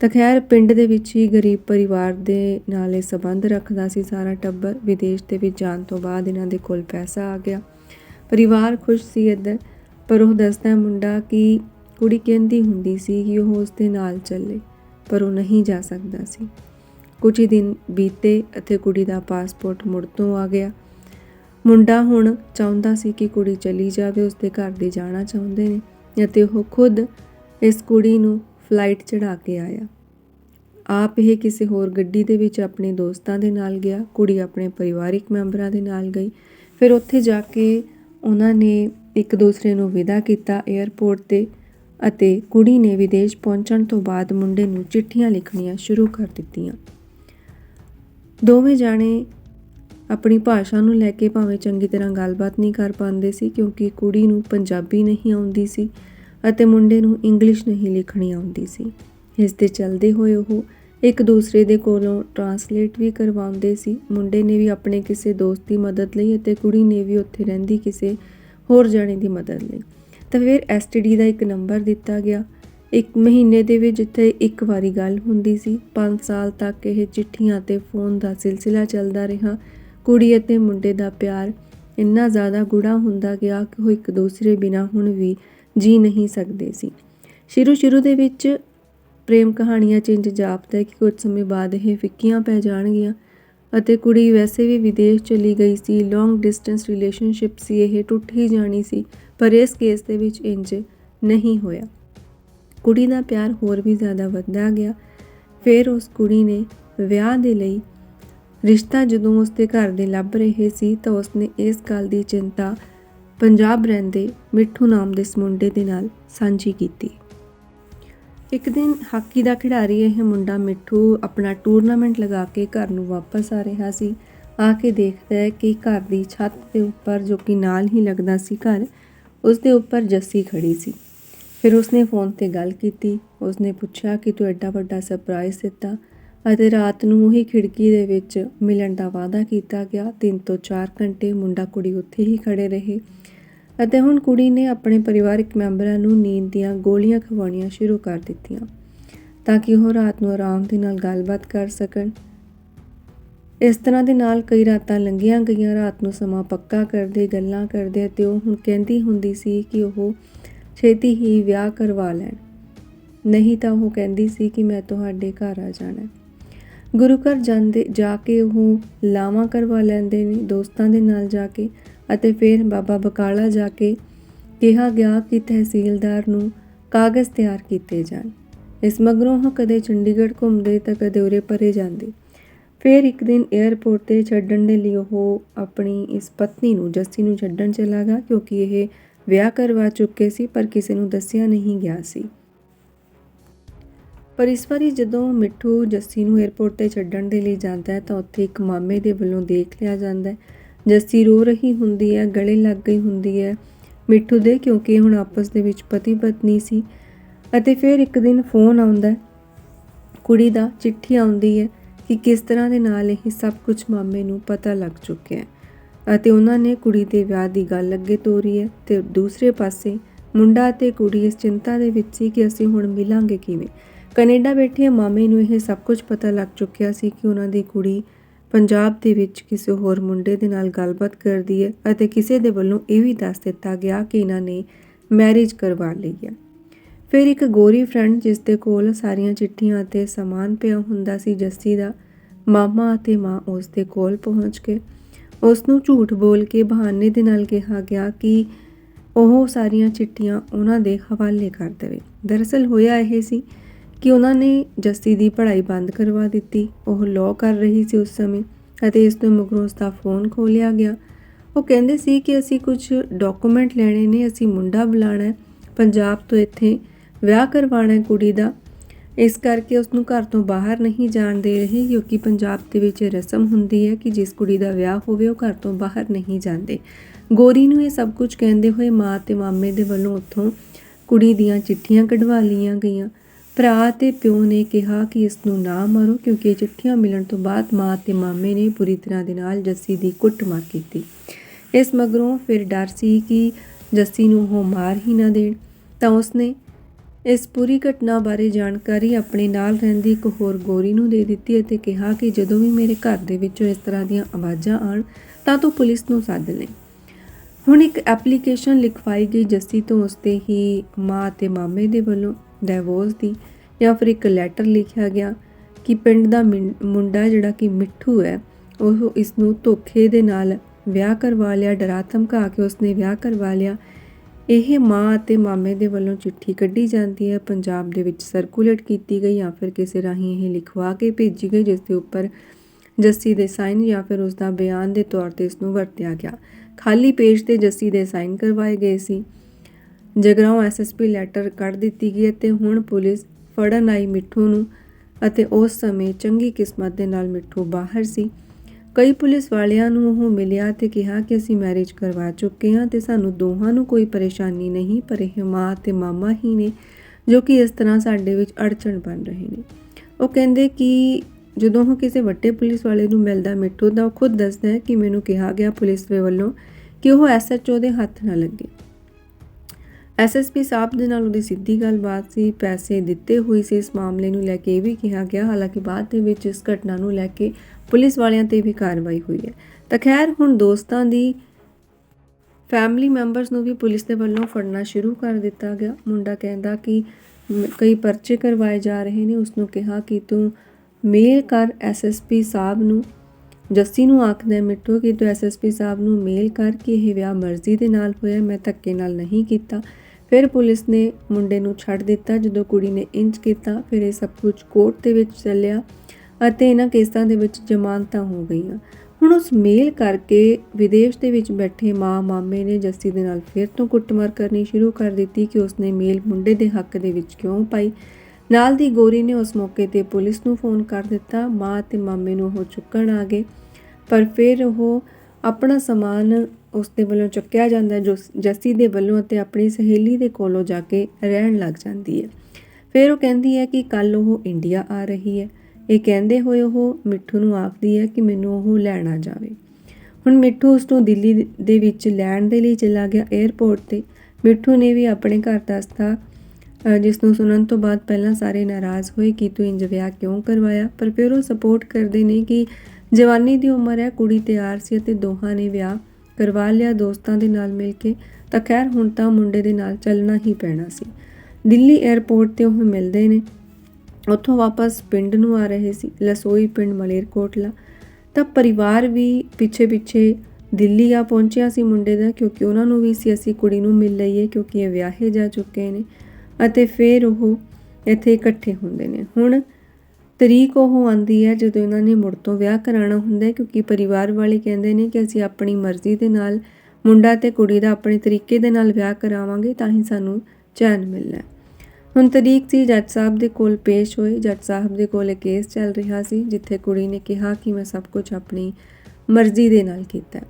ਤਾਂ ਖੈਰ ਪਿੰਡ ਦੇ ਵਿੱਚ ਹੀ ਗਰੀਬ ਪਰਿਵਾਰ ਦੇ ਨਾਲ ਇਹ ਸੰਬੰਧ ਰੱਖਦਾ ਸੀ ਸਾਰਾ ਟੱਬਰ। ਵਿਦੇਸ਼ ਦੇ ਵਿੱਚ ਜਾਣ ਤੋਂ ਬਾਅਦ ਇਹਨਾਂ ਦੇ ਕੋਲ ਪੈਸਾ ਆ ਗਿਆ। ਪਰਿਵਾਰ ਖੁਸ਼ ਸੀ ਇੱਧਰ, ਪਰ ਉਹ ਦੱਸਦਾ ਮੁੰਡਾ ਕਿ ਕੁੜੀ ਕਹਿੰਦੀ ਹੁੰਦੀ ਸੀ ਕਿ ਉਹ ਉਸ ਦੇ ਨਾਲ ਚੱਲੇ, ਪਰ ਉਹ ਨਹੀਂ ਜਾ ਸਕਦਾ ਸੀ। ਕੁਝ ਹੀ ਦਿਨ ਬੀਤੇ ਅਤੇ ਕੁੜੀ ਦਾ ਪਾਸਪੋਰਟ ਮੁੜ ਤੋਂ ਆ ਗਿਆ। ਮੁੰਡਾ ਹੁਣ ਚਾਹੁੰਦਾ ਸੀ ਕਿ ਕੁੜੀ ਚਲੀ ਜਾਵੇ, ਉਸ ਦੇ ਘਰ ਦੇ ਜਾਣਾ ਚਾਹੁੰਦੇ ਨੇ ਅਤੇ ਉਹ ਖੁਦ ਇਸ ਕੁੜੀ ਨੂੰ ਫਲਾਈਟ ਚੜਾ ਕੇ ਆਇਆ। ਆਪ ਇਹ ਕਿਸੇ ਹੋਰ ਗੱਡੀ ਦੇ ਵਿੱਚ ਆਪਣੇ ਦੋਸਤਾਂ ਦੇ ਨਾਲ ਗਿਆ, ਕੁੜੀ ਆਪਣੇ ਪਰਿਵਾਰਿਕ ਮੈਂਬਰਾਂ ਦੇ ਨਾਲ ਗਈ। ਫਿਰ ਉੱਥੇ ਜਾ ਕੇ ਉਹਨਾਂ ਨੇ ਇੱਕ ਦੂਸਰੇ ਨੂੰ ਵਿਦਾ ਕੀਤਾ 에ਅਰਪੋਰਟ ਤੇ ਅਤੇ ਕੁੜੀ ਨੇ ਵਿਦੇਸ਼ ਪਹੁੰਚਣ ਤੋਂ ਬਾਅਦ ਮੁੰਡੇ ਨੂੰ ਚਿੱਠੀਆਂ ਲਿਖਣੀਆਂ ਸ਼ੁਰੂ ਕਰ ਦਿੱਤੀਆਂ। ਦੋਵੇਂ ਜਾਣੇ ਆਪਣੀ ਭਾਸ਼ਾ ਨੂੰ ਲੈ ਕੇ ਭਾਵੇਂ ਚੰਗੀ ਤਰ੍ਹਾਂ ਗੱਲਬਾਤ ਨਹੀਂ ਕਰ ਪਾਉਂਦੇ ਸੀ ਕਿਉਂਕਿ ਕੁੜੀ ਨੂੰ ਪੰਜਾਬੀ ਨਹੀਂ ਆਉਂਦੀ ਸੀ। ਅਤੇ ਮੁੰਡੇ ਨੂੰ ਇੰਗਲਿਸ਼ ਨਹੀਂ ਲਿਖਣੀ ਆਉਂਦੀ ਸੀ। ਇਸ ਦੇ ਚੱਲਦੇ ਹੋਏ ਉਹ ਇੱਕ ਦੂਸਰੇ ਦੇ ਕੋਲੋਂ ਟਰਾਂਸਲੇਟ ਵੀ ਕਰਵਾਉਂਦੇ ਸੀ। ਮੁੰਡੇ ਨੇ ਵੀ ਆਪਣੇ ਕਿਸੇ ਦੋਸਤ ਦੀ ਮਦਦ ਲਈ ਅਤੇ ਕੁੜੀ ਨੇ ਵੀ ਉੱਥੇ ਰਹਿੰਦੀ ਕਿਸੇ ਹੋਰ ਜਾਣੇ ਦੀ ਮਦਦ ਲਈ। ਤਾਂ ਫਿਰ ਐਸਟੀਡੀ ਦਾ ਇੱਕ ਨੰਬਰ ਦਿੱਤਾ ਗਿਆ। ਇੱਕ ਮਹੀਨੇ ਦੇ ਵਿੱਚ ਜਿੱਥੇ ਇੱਕ ਵਾਰੀ ਗੱਲ ਹੁੰਦੀ ਸੀ 5 ਸਾਲ ਤੱਕ ਇਹ ਚਿੱਠੀਆਂ ਤੇ ਫੋਨ ਦਾ ਸਿਲਸਿਲਾ ਚੱਲਦਾ ਰਿਹਾ। ਕੁੜੀ ਅਤੇ ਮੁੰਡੇ ਦਾ ਪਿਆਰ ਇੰਨਾ ਜ਼ਿਆਦਾ ਗੂੜਾ ਹੁੰਦਾ ਗਿਆ ਕਿ ਉਹ ਇੱਕ ਦੂਸਰੇ ਬਿਨਾ ਹੁਣ ਵੀ ਜੀ ਨਹੀਂ ਸਕਦੇ ਸੀ। ਸ਼ੁਰੂ ਸ਼ੁਰੂ ਦੇ ਵਿੱਚ ਪ੍ਰੇਮ ਕਹਾਣੀਆਂ ਚ ਇੰਜ ਜਾਪਦਾ ਕਿ ਕੁਝ ਸਮੇਂ ਬਾਅਦ ਇਹ ਫਿੱਕੀਆਂ ਪੈ ਜਾਣਗੀਆਂ ਅਤੇ ਕੁੜੀ ਵੈਸੇ ਵੀ ਵਿਦੇਸ਼ ਚਲੀ ਗਈ ਸੀ। ਲੌਂਗ ਡਿਸਟੈਂਸ ਰਿਲੇਸ਼ਨਸ਼ਿਪ ਸੀ, ਇਹ ਟੁੱਟ ਹੀ ਜਾਣੀ ਸੀ, ਪਰ ਇਸ ਕੇਸ ਦੇ ਵਿੱਚ ਇੰਜ ਨਹੀਂ ਹੋਇਆ। ਕੁੜੀ ਦਾ ਪਿਆਰ ਹੋਰ ਵੀ ਜ਼ਿਆਦਾ ਵੱਧਦਾ ਗਿਆ। ਫਿਰ ਉਸ ਕੁੜੀ ਨੇ ਵਿਆਹ ਦੇ ਲਈ ਰਿਸ਼ਤਾ ਜਦੋਂ ਉਸਦੇ ਘਰ ਦੇ ਲੱਭ ਰਹੇ ਸੀ ਤਾਂ ਉਸਨੇ ਇਸ ਗੱਲ ਦੀ ਚਿੰਤਾ ਪੰਜਾਬ ਰਹਿੰਦੇ ਮਿੱਠੂ ਨਾਮ ਦੇ ਇਸ ਮੁੰਡੇ ਦੇ ਨਾਲ ਸਾਂਝੀ ਕੀਤੀ। ਇੱਕ ਦਿਨ ਹਾਕੀ ਦਾ ਖਿਡਾਰੀ ਇਹ ਮੁੰਡਾ ਮਿੱਠੂ ਆਪਣਾ ਟੂਰਨਾਮੈਂਟ ਲਗਾ ਕੇ ਘਰ ਨੂੰ ਵਾਪਸ ਆ ਰਿਹਾ ਸੀ। ਆ ਕੇ ਦੇਖਦਾ ਹੈ ਕਿ ਘਰ ਦੀ ਛੱਤ ਦੇ ਉੱਪਰ, ਜੋ ਕਿ ਨਾਲ ਹੀ ਲੱਗਦਾ ਸੀ ਘਰ, ਉਸ ਦੇ ਉੱਪਰ ਜੱਸੀ ਖੜੀ ਸੀ। ਫਿਰ ਉਸਨੇ ਫੋਨ ਤੇ ਗੱਲ ਕੀਤੀ। ਉਸਨੇ ਪੁੱਛਿਆ ਕਿ ਤੂੰ ਐਡਾ ਵੱਡਾ ਸਰਪ੍ਰਾਈਜ਼ ਦਿੱਤਾ। ਅਤੇ ਰਾਤ ਨੂੰ ਉਹੀ ਖਿੜਕੀ ਦੇ ਵਿੱਚ ਮਿਲਣ ਦਾ ਵਾਅਦਾ ਕੀਤਾ ਗਿਆ। 3 ਤੋਂ 4 ਘੰਟੇ ਮੁੰਡਾ ਕੁੜੀ ਉੱਥੇ ਹੀ ਖੜੇ ਰਹੇ ਅਤੇ ਹੁਣ ਕੁੜੀ ਨੇ ਆਪਣੇ ਪਰਿਵਾਰਕ ਮੈਂਬਰਾਂ ਨੂੰ ਨੀਂਦ ਦੀਆਂ ਗੋਲੀਆਂ ਖਵਾਉਣੀਆਂ ਸ਼ੁਰੂ ਕਰ ਦਿੱਤੀਆਂ ਤਾਂ ਕਿ ਉਹ ਰਾਤ ਨੂੰ ਆਰਾਮ ਦੇ ਨਾਲ ਗੱਲਬਾਤ ਕਰ ਸਕਣ। ਇਸ ਤਰ੍ਹਾਂ ਦੇ ਨਾਲ ਕਈ ਰਾਤਾਂ ਲੰਘੀਆਂ ਗਈਆਂ। ਰਾਤ ਨੂੰ ਸਮਾਂ ਪੱਕਾ ਕਰਦੇ, ਗੱਲਾਂ ਕਰਦੇ ਤੇ ਉਹ ਹੁਣ ਕਹਿੰਦੀ ਹੁੰਦੀ ਸੀ ਕਿ ਉਹ ਛੇਤੀ ਹੀ ਵਿਆਹ ਕਰਵਾ ਲੈਣ। ਨਹੀਂ ਤਾਂ ਉਹ ਕਹਿੰਦੀ ਸੀ ਕਿ ਮੈਂ ਤੁਹਾਡੇ ਘਰ ਆ ਜਾਣਾ। ਗੁਰੂ ਘਰ ਜਾਂਦੇ, ਜਾ ਕੇ ਉਹ ਲਾਵਾਂ ਕਰਵਾ ਲੈਂਦੇ ਨੇ, ਦੋਸਤਾਂ ਦੇ ਨਾਲ ਜਾ ਕੇ ਅਤੇ ਫਿਰ ਬਾਬਾ ਬਕਾਲਾ ਜਾ ਕੇ ਕਿਹਾ ਗਿਆ ਕਿ ਤਹਿਸੀਲਦਾਰ ਨੂੰ ਕਾਗਜ਼ ਤਿਆਰ ਕੀਤੇ ਜਾਣ। ਇਸ ਮਗਰੋਂ ਉਹ ਕਦੇ ਚੰਡੀਗੜ੍ਹ ਘੁੰਮਦੇ ਤਾਂ ਕਦੇ ਉਰੇ ਪਰੇ ਜਾਂਦੇ। ਫਿਰ ਇੱਕ ਦਿਨ 에ਅਰਪੋਰਟ ਤੇ ਛੱਡਣ ਦੇ ਲਈ ਉਹ ਆਪਣੀ ਇਸ ਪਤਨੀ ਨੂੰ, ਜੱਸੀ ਨੂੰ ਛੱਡਣ ਚਲਾ ਗਿਆ ਕਿਉਂਕਿ ਇਹ ਵਿਆਹ ਕਰਵਾ ਚੁੱਕੇ ਸੀ ਪਰ ਕਿਸੇ ਨੂੰ ਦੱਸਿਆ ਨਹੀਂ ਗਿਆ ਸੀ। ਪਰ ਇਸ ਵਾਰੀ ਜਦੋਂ ਮਿੱਠੂ ਜੱਸੀ ਨੂੰ 에ਅਰਪੋਰਟ ਤੇ ਛੱਡਣ ਦੇ ਲਈ ਜਾਂਦਾ ਹੈ ਤਾਂ ਉੱਥੇ ਇੱਕ ਮਾਮੇ ਦੇ ਵੱਲੋਂ ਦੇਖ ਲਿਆ ਜਾਂਦਾ ਹੈ। ਜੱਸੀ ਰੋ ਰਹੀ ਹੁੰਦੀ ਹੈ, ਗਲੇ ਲੱਗ ਗਈ ਹੁੰਦੀ ਹੈ। ਮਿੱਠੂ ਦੇ ਕਿਉਂਕਿ ਹੁਣ ਆਪਸ ਦੇ ਵਿੱਚ ਪਤੀ ਪਤਨੀ ਸੀ ਅਤੇ ਫਿਰ ਇੱਕ ਦਿਨ ਫੋਨ ਆਉਂਦਾ ਕੁੜੀ ਦਾ ਚਿੱਠੀ ਆਉਂਦੀ ਹੈ ਕਿ ਕਿਸ ਤਰ੍ਹਾਂ ਦੇ ਨਾਲ ਇਹ ਸਭ ਕੁਝ ਮਾਮੇ ਨੂੰ ਪਤਾ ਲੱਗ ਚੁੱਕਿਆ ਹੈ ਅਤੇ ਉਹਨਾਂ ਨੇ ਕੁੜੀ ਦੇ ਵਿਆਹ ਦੀ ਗੱਲ ਅੱਗੇ ਤੋਰੀ ਹੈ ਤੇ ਦੂਸਰੇ ਪਾਸੇ ਮੁੰਡਾ ਤੇ ਕੁੜੀ ਇਸ ਚਿੰਤਾ ਦੇ ਵਿੱਚ ਸੀ ਕਿ ਅਸੀਂ ਹੁਣ ਮਿਲਾਂਗੇ ਕਿਵੇਂ। ਕੈਨੇਡਾ ਬੈਠੇ ਮਾਮੇ ਨੂੰ ਇਹ ਸਭ ਕੁਝ ਪਤਾ ਲੱਗ ਚੁੱਕਿਆ ਸੀ ਕਿ ਉਹਨਾਂ ਦੀ ਕੁੜੀ ਪੰਜਾਬ ਦੇ ਵਿੱਚ ਕਿਸੇ ਹੋਰ ਮੁੰਡੇ ਦੇ ਨਾਲ ਗੱਲਬਾਤ ਕਰਦੀ ਹੈ ਅਤੇ ਕਿਸੇ ਦੇ ਵੱਲੋਂ ਇਹ ਵੀ ਦੱਸ ਦਿੱਤਾ ਗਿਆ ਕਿ ਇਹਨਾਂ ਨੇ ਮੈਰਿਜ ਕਰਵਾ ਲਈ ਹੈ। ਫਿਰ ਇੱਕ ਗੋਰੀ ਫਰੈਂਡ ਜਿਸ ਦੇ ਕੋਲ ਸਾਰੀਆਂ ਚਿੱਠੀਆਂ ਅਤੇ ਸਮਾਨ ਪਿਆ ਹੁੰਦਾ ਸੀ, ਜੱਸੀ ਦਾ ਮਾਮਾ ਅਤੇ ਮਾਂ ਉਸ ਦੇ ਕੋਲ ਪਹੁੰਚ ਕੇ ਉਸ ਨੂੰ ਝੂਠ ਬੋਲ ਕੇ ਬਹਾਨੇ ਦੇ ਨਾਲ ਕਿਹਾ ਗਿਆ ਕਿ ਉਹ ਸਾਰੀਆਂ ਚਿੱਠੀਆਂ ਉਹਨਾਂ ਦੇ ਹਵਾਲੇ ਕਰ ਦੇਵੇ। ਦਰਅਸਲ ਹੋਇਆ ਇਹ ਸੀ ਕਿ ਉਹਨਾਂ ਨੇ ਜੱਸੀ ਦੀ ਪੜ੍ਹਾਈ ਬੰਦ ਕਰਵਾ ਦਿੱਤੀ। ਉਹ ਲਾਅ ਕਰ ਰਹੀ ਸੀ ਉਸ ਸਮੇਂ ਅਤੇ ਇਸ ਤੋਂ ਮਗਰੋਂ ਉਸ ਦਾ ਫੋਨ ਖੋਲਿਆ ਗਿਆ। ਉਹ ਕਹਿੰਦੇ ਸੀ ਕਿ ਅਸੀਂ ਕੁਝ ਡਾਕੂਮੈਂਟ ਲੈਣੇ ਨੇ, ਅਸੀਂ ਮੁੰਡਾ ਬੁਲਾਣਾ ਹੈ, ਪੰਜਾਬ ਤੋਂ ਇੱਥੇ ਵਿਆਹ ਕਰਵਾਉਣਾ ਹੈ ਕੁੜੀ ਦਾ। ਇਸ ਕਰਕੇ ਉਸ ਨੂੰ ਘਰ ਤੋਂ ਬਾਹਰ ਨਹੀਂ ਜਾਣ ਦੇ ਰਹੇ ਕਿਉਂਕਿ ਪੰਜਾਬ ਦੇ ਵਿੱਚ ਇਹ ਰਸਮ ਹੁੰਦੀ ਹੈ ਕਿ ਜਿਸ ਕੁੜੀ ਦਾ ਵਿਆਹ ਹੋਵੇ ਉਹ ਘਰ ਤੋਂ ਬਾਹਰ ਨਹੀਂ ਜਾਂਦੇ। ਗੋਰੀ ਨੂੰ ਇਹ ਸਭ ਕੁਝ ਕਹਿੰਦੇ ਹੋਏ ਮਾਂ ਤੇ ਮਾਮੇ ਦੇ ਵੱਲੋਂ ਉੱਥੋਂ ਕੁੜੀ ਦੀਆਂ ਚਿੱਠੀਆਂ ਕਢਵਾ ਲਈਆਂ ਗਈਆਂ। ਭਰਾ ਤੇ ਪਿਓ ਨੇ ਕਿਹਾ ਕਿ ਇਸ ਨੂੰ ਨਾ ਮਾਰੋ ਕਿਉਂਕਿ ਚਿੱਠੀਆਂ ਮਿਲਣ ਤੋਂ ਬਾਅਦ ਮਾਂ ਤੇ ਮਾਮੇ ਨੇ ਬੁਰੀ ਤਰ੍ਹਾਂ ਦੇ ਨਾਲ ਜੱਸੀ ਦੀ ਕੁੱਟਮਾਰ ਕੀਤੀ। ਇਸ ਮਗਰੋਂ ਫਿਰ ਡਰ ਸੀ ਕਿ ਜੱਸੀ ਨੂੰ ਉਹ ਮਾਰ ਹੀ ਨਾ ਦੇਣ। ਤਾਂ ਉਸਨੇ ਇਸ ਪੂਰੀ ਘਟਨਾ ਬਾਰੇ ਜਾਣਕਾਰੀ ਆਪਣੇ ਨਾਲ ਰਹਿੰਦੀ ਇੱਕ ਹੋਰ ਗੋਰੀ ਨੂੰ ਦੇ ਦਿੱਤੀ ਅਤੇ ਕਿਹਾ ਕਿ ਜਦੋਂ ਵੀ ਮੇਰੇ ਘਰ ਦੇ ਵਿੱਚੋਂ ਇਸ ਤਰ੍ਹਾਂ ਦੀਆਂ ਆਵਾਜ਼ਾਂ ਆਣ ਤਾਂ ਤੂੰ ਪੁਲਿਸ ਨੂੰ ਸੱਦ ਲੈ। ਹੁਣ ਇੱਕ ਐਪਲੀਕੇਸ਼ਨ ਲਿਖਵਾਈ ਗਈ ਜੱਸੀ ਤੋਂ ਉਸਤੇ ਹੀ ਮਾਂ ਤੇ ਮਾਮੇ ਦੇ ਵੱਲੋਂ। ਡਿਵੋਰਸ ਦੀ ਜਾਂ ਫਿਰ ਇੱਕ ਲੈਟਰ ਲਿਖਿਆ ਗਿਆ ਕਿ ਪਿੰਡ ਦਾ ਮਿੰ- ਮੁੰਡਾ ਜਿਹੜਾ ਕਿ ਮਿੱਠੂ ਹੈ, ਉਹ ਇਸ ਨੂੰ ਧੋਖੇ ਦੇ ਨਾਲ ਵਿਆਹ ਕਰਵਾ ਲਿਆ, ਡਰਾ ਧਮਕਾ ਕੇ ਉਸਨੇ ਵਿਆਹ ਕਰਵਾ ਲਿਆ। ਇਹ ਮਾਂ ਅਤੇ ਮਾਮੇ ਦੇ ਵੱਲੋਂ ਚਿੱਠੀ ਕੱਢੀ ਜਾਂਦੀ ਹੈ, ਪੰਜਾਬ ਦੇ ਵਿੱਚ ਸਰਕੂਲੇਟ ਕੀਤੀ ਗਈ ਜਾਂ ਫਿਰ ਕਿਸੇ ਰਾਹੀਂ ਇਹ ਲਿਖਵਾ ਕੇ ਭੇਜੀ ਗਈ, ਜਿਸ ਦੇ ਉੱਪਰ ਜੱਸੀ ਦੇ ਸਾਈਨ ਜਾਂ ਫਿਰ ਉਸ ਦਾ ਬਿਆਨ ਦੇ ਤੌਰ ਤੇ ਇਸ ਨੂੰ ਵਰਤਿਆ ਗਿਆ। ਖਾਲੀ ਪੇਜ ਤੇ ਜੱਸੀ ਦੇ ਸਾਈਨ ਕਰਵਾਏ ਗਏ ਸੀ। ਜਗਰਾਉਂ ਐਸਐਸਪੀ ਲੈਟਰ ਕੱਢ ਦਿੱਤੀ ਗਈ ਅਤੇ ਹੁਣ ਪੁਲਿਸ ਫੜਨ ਆਈ ਮਿੱਠੂ ਨੂੰ ਅਤੇ ਉਸ ਸਮੇਂ ਚੰਗੀ ਕਿਸਮਤ ਦੇ ਨਾਲ ਮਿੱਠੂ ਬਾਹਰ ਸੀ। ਕਈ ਪੁਲਿਸ ਵਾਲਿਆਂ ਨੂੰ ਉਹ ਮਿਲਿਆ ਤੇ ਕਿਹਾ ਕਿ ਅਸੀਂ ਮੈਰਿਜ ਕਰਵਾ ਚੁੱਕੇ ਹਾਂ ਤੇ ਸਾਨੂੰ ਦੋਹਾਂ ਨੂੰ ਕੋਈ ਪਰੇਸ਼ਾਨੀ ਨਹੀਂ, ਪਰ ਇਹ ਮਾਂ ਤੇ ਮਾਮਾ ਹੀ ਨੇ, ਜੋ ਕਿ ਇਸ ਤਰ੍ਹਾਂ ਸਾਡੇ ਵਿੱਚ ਅੜਚਣ ਬਣ ਰਹੇ ਨੇ। ਉਹ ਕਹਿੰਦੇ ਕਿ ਜਦੋਂ ਉਹ ਕਿਸੇ ਵੱਡੇ ਪੁਲਿਸ ਵਾਲੇ ਨੂੰ ਮਿਲਦਾ, ਮਿੱਠੂ ਤਾਂ ਉਹ ਖੁਦ ਦੱਸਦਾ ਹੈ ਕਿ ਮੈਨੂੰ ਕਿਹਾ ਗਿਆ ਪੁਲਿਸ ਦੇ ਵੱਲੋਂ ਕਿ ਉਹ ਐਸਐਚਓ ਦੇ ਹੱਥ ਨਾ ਲੱਗੇ। ਐਸਐਸਪੀ ਸਾਹਿਬ ਦੇ ਨਾਲ ਉਹਦੀ ਸਿੱਧੀ ਗੱਲਬਾਤ ਸੀ, ਪੈਸੇ ਦਿੱਤੇ ਹੋਏ ਸੀ ਇਸ ਮਾਮਲੇ ਨੂੰ ਲੈ ਕੇ, ਇਹ ਵੀ ਕਿਹਾ ਗਿਆ, ਹਾਲਾਂਕਿ ਬਾਅਦ ਦੇ ਵਿੱਚ ਇਸ ਘਟਨਾ ਨੂੰ ਲੈ ਕੇ ਪੁਲਿਸ ਵਾਲਿਆਂ ਤੇ ਵੀ ਕਾਰਵਾਈ ਹੋਈ ਹੈ। ਤਾਂ ਖੈਰ, ਹੁਣ ਦੋਸਤਾਂ ਦੀ ਫੈਮਿਲੀ ਮੈਂਬਰਸ ਨੂੰ ਵੀ ਪੁਲਿਸ ਦੇ ਵੱਲੋਂ ਫੜਨਾ ਸ਼ੁਰੂ ਕਰ ਦਿੱਤਾ ਗਿਆ। ਮੁੰਡਾ ਕਹਿੰਦਾ ਕਿ ਕਈ ਪਰਚੇ ਕਰਵਾਏ ਜਾ ਰਹੇ ਨੇ। ਉਸ ਨੂੰ ਕਿਹਾ ਕਿ ਤੂੰ ਮੇਲ ਕਰ ਐਸਐਸਪੀ ਸਾਹਿਬ ਨੂੰ। ਜੱਸੀ ਨੂੰ ਆਖਦਾ ਹੈ ਮਿੱਠੂ ਕਿ ਤੂੰ ਐਸਐਸਪੀ ਸਾਹਿਬ ਨੂੰ ਮੇਲ ਕਰ ਕਿ ਇਹ ਵਿਆਹ ਮਰਜ਼ੀ ਦੇ ਨਾਲ ਹੋਇਆ, ਮੈਂ ਧੱਕੇ ਨਾਲ ਨਹੀਂ ਕੀਤਾ। ਫਿਰ ਪੁਲਿਸ ਨੇ ਮੁੰਡੇ ਨੂੰ ਛੱਡ ਦਿੱਤਾ। ਜਦੋਂ ਕੁੜੀ ਨੇ ਇੰਚ ਕੀਤਾ, ਫਿਰ ਇਹ ਸਭ ਕੁਝ ਕੋਰਟ ਦੇ ਵਿੱਚ ਚੱਲਿਆ ਅਤੇ ਇਹਨਾਂ ਕੇਸਾਂ ਦੇ ਵਿੱਚ ਜ਼ਮਾਨਤਾਂ ਹੋ ਗਈਆਂ। ਹੁਣ ਉਸ ਮੇਲ ਕਰਕੇ ਵਿਦੇਸ਼ ਦੇ ਵਿੱਚ ਬੈਠੇ ਮਾਂ ਮਾਮੇ ਨੇ ਜੱਸੀ ਦੇ ਨਾਲ ਫਿਰ ਤੋਂ ਕੁੱਟਮਾਰ ਕਰਨੀ ਸ਼ੁਰੂ ਕਰ ਦਿੱਤੀ ਕਿ ਉਸਨੇ ਮੇਲ ਮੁੰਡੇ ਦੇ ਹੱਕ ਦੇ ਵਿੱਚ ਕਿਉਂ ਪਾਈ। ਨਾਲ ਦੀ ਗੋਰੀ ਨੇ ਉਸ ਮੌਕੇ ਤੇ ਪੁਲਿਸ ਨੂੰ ਫੋਨ ਕਰ ਦਿੱਤਾ। ਮਾਂ ਤੇ ਮਾਮੇ ਨੂੰ ਉਹ ਚੁੱਕਣ ਆ ਗਏ, ਪਰ ਫਿਰ ਉਹ ਆਪਣਾ ਸਮਾਨ ਉਸ ਦੇ ਵੱਲੋਂ ਚੁੱਕਿਆ ਜਾਂਦਾ ਜੋ ਜੱਸੀ ਦੇ ਵੱਲੋਂ ਅਤੇ ਆਪਣੀ ਸਹੇਲੀ ਦੇ ਕੋਲੋਂ ਜਾ ਕੇ ਰਹਿਣ ਲੱਗ ਜਾਂਦੀ ਹੈ। ਫਿਰ ਉਹ ਕਹਿੰਦੀ ਹੈ ਕਿ ਕੱਲ ਉਹ ਇੰਡੀਆ ਆ ਰਹੀ ਹੈ। ਇਹ ਕਹਿੰਦੇ ਹੋਏ ਉਹ ਮਿੱਠੂ ਨੂੰ ਆਖਦੀ ਹੈ ਕਿ ਮੈਨੂੰ ਉਹ ਲੈਣ ਆ ਜਾਵੇ। ਹੁਣ ਮਿੱਠੂ ਉਸ ਨੂੰ ਦਿੱਲੀ ਦੇ ਵਿੱਚ ਲੈਣ ਦੇ ਲਈ ਚਲਾ ਗਿਆ 에ਅਰਪੋਰਟ ਤੇ। ਮਿੱਠੂ ਨੇ ਵੀ ਆਪਣੇ ਘਰ ਦੱਸਤਾ ਜਿਸ ਨੂੰ ਸੁਣਨ ਤੋਂ ਬਾਅਦ ਪਹਿਲਾਂ ਸਾਰੇ ਨਾਰਾਜ਼ ਹੋਏ ਕਿ ਤੂੰ ਇੰਜ ਵਿਆਹ ਕਿਉਂ ਕਰਵਾਇਆ? ਪਰ ਫਿਰ ਉਹ ਸਪੋਰਟ ਕਰਦੇ ਨੇ ਕਿ ਜਵਾਨੀ ਦੀ ਉਮਰ ਹੈ, ਕੁੜੀ ਤਿਆਰ ਸੀ ਅਤੇ ਦੋਹਾਂ ਨੇ ਵਿਆਹ ਕਰਵਾ ਲਿਆ ਦੋਸਤਾਂ ਦੇ ਨਾਲ ਮਿਲ ਕੇ, ਤਾਂ ਖੈਰ ਹੁਣ ਤਾਂ ਮੁੰਡੇ ਦੇ ਨਾਲ ਚੱਲਣਾ ਹੀ ਪੈਣਾ ਸੀ। ਦਿੱਲੀ 에ਅਰਪੋਰਟ ਤੇ ਉਹ ਮਿਲਦੇ ਨੇ। ਉੱਥੋਂ ਵਾਪਸ ਪਿੰਡ ਨੂੰ ਆ ਰਹੇ ਸੀ, ਲਸੋਈ ਪਿੰਡ ਮਲੇਰਕੋਟਲਾ। ਤਾਂ ਪਰਿਵਾਰ ਵੀ ਪਿੱਛੇ ਪਿੱਛੇ ਦਿੱਲੀ ਆ ਪਹੁੰਚਿਆ ਸੀ ਮੁੰਡੇ ਦਾ, ਕਿਉਂਕਿ ਉਹਨਾਂ ਨੂੰ ਵੀ ਸੀ, ਅਸੀਂ ਕੁੜੀ ਨੂੰ ਮਿਲ ਲਈਏ, ਕਿਉਂਕਿ ਇਹ ਵਿਆਹੇ ਜਾ ਚੁੱਕੇ ਨੇ। ਅਤੇ ਫਿਰ ਉਹ ਇੱਥੇ ਇਕੱਠੇ ਹੁੰਦੇ ਨੇ। ਹੁਣ ਤਰੀਕ ਉਹ ਆਂਦੀ ਹੈ ਜਦੋਂ ਇਹਨਾਂ ਨੇ ਮੁੜ ਤੋਂ ਵਿਆਹ ਕਰਾਉਣਾ ਹੁੰਦਾ ਕਿਉਂਕਿ ਪਰਿਵਾਰ ਵਾਲੇ ਕਹਿੰਦੇ ਨੇ ਕਿ ਅਸੀਂ ਆਪਣੀ ਮਰਜ਼ੀ ਦੇ ਨਾਲ ਮੁੰਡਾ ਤੇ ਕੁੜੀ ਦਾ ਆਪਣੇ ਤਰੀਕੇ ਦੇ ਨਾਲ ਵਿਆਹ ਕਰਾਵਾਂਗੇ ਤਾਂ ਹੀ ਸਾਨੂੰ ਚੈਨ ਮਿਲਣਾ ਹੁਣ ਤਰੀਕ ਸੀ, ਜੱਜ ਸਾਹਿਬ ਦੇ ਕੋਲ ਪੇਸ਼ ਹੋਏ। ਜੱਜ ਸਾਹਿਬ ਦੇ ਕੋਲ ਇਹ ਕੇਸ ਚੱਲ ਰਿਹਾ ਸੀ, ਜਿੱਥੇ ਕੁੜੀ ਨੇ ਕਿਹਾ ਕਿ ਮੈਂ ਸਭ ਕੁਝ ਆਪਣੀ ਮਰਜ਼ੀ ਦੇ ਨਾਲ ਕੀਤਾ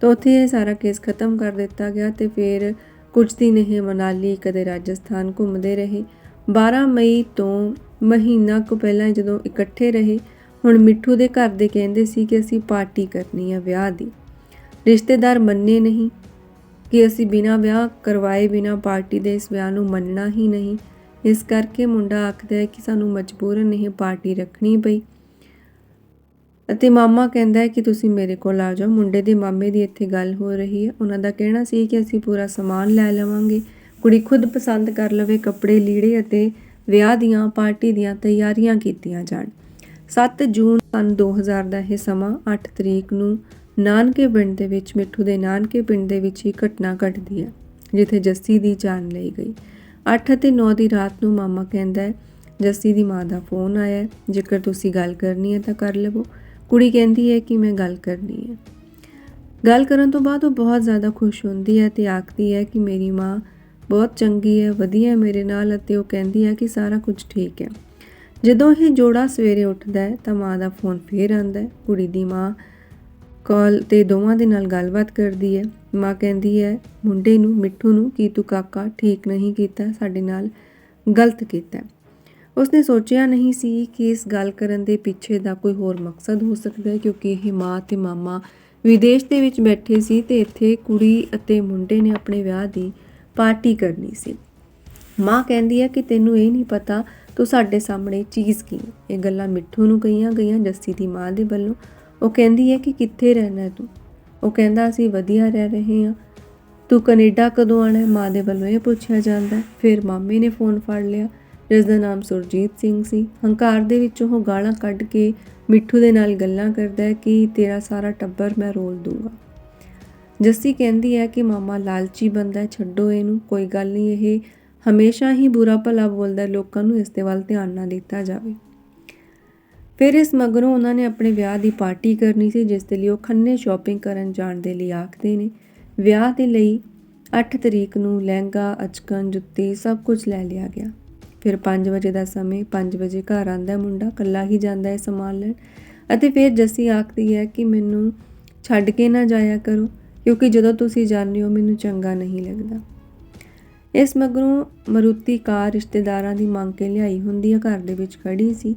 ਤਾਂ ਉੱਥੇ ਇਹ ਸਾਰਾ ਕੇਸ ਖਤਮ ਕਰ ਦਿੱਤਾ ਗਿਆ ਤੇ ਫਿਰ ਕੁਝ ਦਿਨ ਇਹ ਮਨਾਲੀ, ਕਦੇ ਰਾਜਸਥਾਨ ਘੁੰਮਦੇ ਰਹੇ। 12 ਮਈ ਤੋਂ ਮਹੀਨਾ ਕੁ ਪਹਿਲਾਂ ਜਦੋਂ ਇਕੱਠੇ ਰਹੇ, ਹੁਣ ਮਿੱਠੂ ਦੇ ਘਰ ਦੇ ਕਹਿੰਦੇ ਸੀ ਕਿ ਅਸੀਂ ਪਾਰਟੀ ਕਰਨੀ ਹੈ ਵਿਆਹ ਦੀ। ਰਿਸ਼ਤੇਦਾਰ ਮੰਨੇ ਨਹੀਂ ਕਿ ਅਸੀਂ ਬਿਨਾਂ ਵਿਆਹ ਕਰਵਾਏ ਬਿਨਾਂ ਪਾਰਟੀ ਦੇ ਇਸ ਵਿਆਹ ਨੂੰ ਮੰਨਣਾ ਹੀ ਨਹੀਂ। ਇਸ ਕਰਕੇ ਮੁੰਡਾ ਆਖਦਾ ਹੈ ਕਿ ਸਾਨੂੰ ਮਜਬੂਰਨ ਇਹ ਪਾਰਟੀ ਰੱਖਣੀ ਪਈ। ਅਤੇ ਮਾਮਾ ਕਹਿੰਦਾ ਹੈ ਕਿ ਤੁਸੀਂ ਮੇਰੇ ਕੋਲ ਆ ਜਾਓ, ਮੁੰਡੇ ਦੇ ਮਾਮੇ ਦੀ ਇੱਥੇ ਗੱਲ ਹੋ ਰਹੀ ਹੈ। ਉਹਨਾਂ ਦਾ ਕਹਿਣਾ ਸੀ ਕਿ ਅਸੀਂ ਪੂਰਾ ਸਮਾਨ ਲੈ ਲਵਾਂਗੇ। ਕੁੜੀ ਖੁਦ ਪਸੰਦ ਕਰ ਲਵੇ ਕੱਪੜੇ, ਲੀੜੇ ਅਤੇ ਵਿਆਹ ਦੀਆਂ ਪਾਰਟੀ ਦੀਆਂ ਤਿਆਰੀਆਂ ਕੀਤੀਆਂ ਜਾਣ। 7 ਜੂਨ ਸਨ 2000 ਦਾ ਇਹ ਸਮਾਂ 8 ਤਰੀਕ ਨੂੰ ਨਾਨਕੇ ਪਿੰਡ ਦੇ ਵਿੱਚ, ਮਿੱਠੂ ਦੇ ਨਾਨਕੇ ਪਿੰਡ ਦੇ ਵਿੱਚ ਹੀ ਘਟਨਾ ਘਟਦੀ ਹੈ, ਜਿੱਥੇ ਜੱਸੀ ਦੀ ਜਾਨ ਲਈ ਗਈ। 8 ਅਤੇ 9 ਦੀ ਰਾਤ ਨੂੰ ਮਾਮਾ ਕਹਿੰਦਾ ਹੈ, ਜੱਸੀ ਦੀ ਮਾਂ ਦਾ ਫੋਨ ਆਇਆ ਜੇਕਰ ਤੁਸੀਂ ਗੱਲ ਕਰਨੀ ਹੈ ਤਾਂ ਕਰ ਲਵੋ। ਕੁੜੀ ਕਹਿੰਦੀ ਹੈ ਕਿ ਮੈਂ ਗੱਲ ਕਰਨੀ ਹੈ। ਗੱਲ ਕਰਨ ਤੋਂ ਬਾਅਦ ਉਹ ਬਹੁਤ ਜ਼ਿਆਦਾ ਖੁਸ਼ ਹੁੰਦੀ ਹੈ ਤੇ ਆਖਦੀ ਹੈ ਕਿ ਮੇਰੀ ਮਾਂ ਬਹੁਤ ਚੰਗੀ ਹੈ, ਵਧੀਆ ਮੇਰੇ ਨਾਲ ਅਤੇ ਉਹ ਕਹਿੰਦੀ ਹੈ ਕਿ ਸਾਰਾ ਕੁਝ ਠੀਕ ਹੈ। ਜਦੋਂ ਇਹ ਜੋੜਾ ਸਵੇਰੇ ਉੱਠਦਾ ਹੈ ਤਾਂ ਮਾਂ ਦਾ ਫੋਨ ਫੇਰ ਆਉਂਦਾ ਹੈ। ਕੁੜੀ ਦੀ ਮਾਂ ਕਾਲ ਤੇ ਦੋਵਾਂ ਦੇ ਨਾਲ ਗੱਲਬਾਤ ਕਰਦੀ ਹੈ। ਮਾਂ ਕਹਿੰਦੀ ਹੈ, ਮੁੰਡੇ ਨੂੰ, ਮਿੱਠੂ ਨੂੰ ਕਿ ਤੂੰ ਕਾਕਾ ਠੀਕ ਨਹੀਂ ਕੀਤਾ, ਸਾਡੇ ਨਾਲ ਗਲਤ ਕੀਤਾ ਉਸਨੇ ਸੋਚਿਆ ਨਹੀਂ ਸੀ ਕਿ ਇਸ ਗੱਲ ਕਰਨ ਦੇ ਪਿੱਛੇ ਦਾ ਕੋਈ ਹੋਰ ਮਕਸਦ ਹੋ ਸਕਦਾ ਹੈ ਕਿਉਂਕਿ ਇਹ ਮਾਂ ਤੇ ਮਾਮਾ ਵਿਦੇਸ਼ ਦੇ ਵਿੱਚ ਬੈਠੇ ਸੀ ਤੇ ਇੱਥੇ ਕੁੜੀ ਅਤੇ ਮੁੰਡੇ ਨੇ ਆਪਣੇ ਵਿਆਹ ਦੀ ਪਾਰਟੀ ਕਰਨੀ ਸੀ। ਮਾਂ ਕਹਿੰਦੀ ਹੈ ਕਿ ਤੈਨੂੰ ਇਹ ਨਹੀਂ ਪਤਾ ਤੂੰ ਸਾਡੇ ਸਾਹਮਣੇ ਚੀਜ਼ ਕੀ ਹੈ। ਇਹ ਗੱਲਾਂ ਮਿੱਠੂ ਨੂੰ ਕਹੀਆਂ ਗਈਆਂ, ਜੱਸੀ ਦੀ ਮਾਂ ਦੇ ਵੱਲੋਂ। ਉਹ ਕਹਿੰਦੀ ਹੈ ਕਿ ਕਿੱਥੇ ਰਹਿਣਾ ਤੂੰ? ਉਹ ਕਹਿੰਦਾ, ਅਸੀਂ ਵਧੀਆ ਰਹਿ ਰਹੇ ਹਾਂ। ਤੂੰ ਕੈਨੇਡਾ ਕਦੋਂ ਆਣਾ ਹੈ? ਮਾਂ ਦੇ ਵੱਲੋਂ ਇਹ ਪੁੱਛਿਆ ਜਾਂਦਾ ਫਿਰ ਮਾਮੇ ਨੇ ਫੋਨ ਫੜ ਲਿਆ। ਜਿਸ ਦਾ ਨਾਮ ਸੁਰਜੀਤ ਸਿੰਘ ਸੀ। ਹੰਕਾਰ ਦੇ ਵਿੱਚ ਉਹ ਗਾਲਾਂ ਕੱਢ ਕੇ ਮਿੱਠੂ ਦੇ ਨਾਲ ਗੱਲਾਂ ਕਰਦਾ ਹੈ ਕਿ ਤੇਰਾ ਸਾਰਾ ਟੱਬਰ ਮੈਂ ਰੋਲ ਦੂੰਗਾ। ਜੱਸੀ ਕਹਿੰਦੀ ਹੈ ਕਿ ਮਾਮਾ ਲਾਲਚੀ ਬੰਦਾ ਛੱਡੋ ਇਹਨੂੰ। ਕੋਈ ਗੱਲ ਨਹੀਂ, ਇਹ ਹਮੇਸ਼ਾ ਹੀ ਬੁਰਾ ਭਲਾ ਬੋਲਦਾ ਲੋਕਾਂ ਨੂੰ ਇਸ ਦੇ ਵੱਲ ਧਿਆਨ ਨਾ ਦਿੱਤਾ ਜਾਵੇ। ਫਿਰ ਇਸ ਮਗਰੋਂ ਉਹਨਾਂ ਨੇ ਆਪਣੇ ਵਿਆਹ ਦੀ ਪਾਰਟੀ ਕਰਨੀ ਸੀ, ਜਿਸ ਦੇ ਲਈ ਉਹ ਖੰਨੇ ਸ਼ਾਪਿੰਗ ਕਰਨ ਜਾਣ ਦੇ ਲਈ ਆਖਦੇ ਨੇ। ਵਿਆਹ ਦੇ ਲਈ 8 ਤਰੀਕ ਨੂੰ ਲਹਿੰਗਾ, ਅਚਕਨ, ਜੁੱਤੀ ਸਭ ਕੁਝ ਲੈ ਲਿਆ ਗਿਆ। ਫਿਰ 5 ਵਜੇ ਦਾ ਸਮੇਂ 5 ਵਜੇ ਘਰ ਆਂਦਾ ਮੁੰਡਾ ਕੱਲਾ ਹੀ ਜਾਂਦਾ ਹੈ ਸਮਾਨ ਲੈਣ। ਅਤੇ ਫਿਰ ਜੱਸੀ ਆਖਦੀ ਹੈ ਕਿ ਮੈਨੂੰ ਛੱਡ ਕੇ ਨਾ ਜਾਇਆ ਕਰੋ। ਕਿਉਂਕਿ ਜਦੋਂ ਤੁਸੀਂ ਜਾਂਦੇ ਹੋ, ਮੈਨੂੰ ਚੰਗਾ ਨਹੀਂ ਲੱਗਦਾ। ਇਸ ਮਗਰੋਂ ਮਰੂਤੀ ਕਾਰ ਰਿਸ਼ਤੇਦਾਰਾਂ ਦੀ ਮੰਗ ਕੇ ਲਿਆਈ ਹੁੰਦੀ ਹੈ ਘਰ ਦੇ ਵਿੱਚ ਖੜੀ ਸੀ।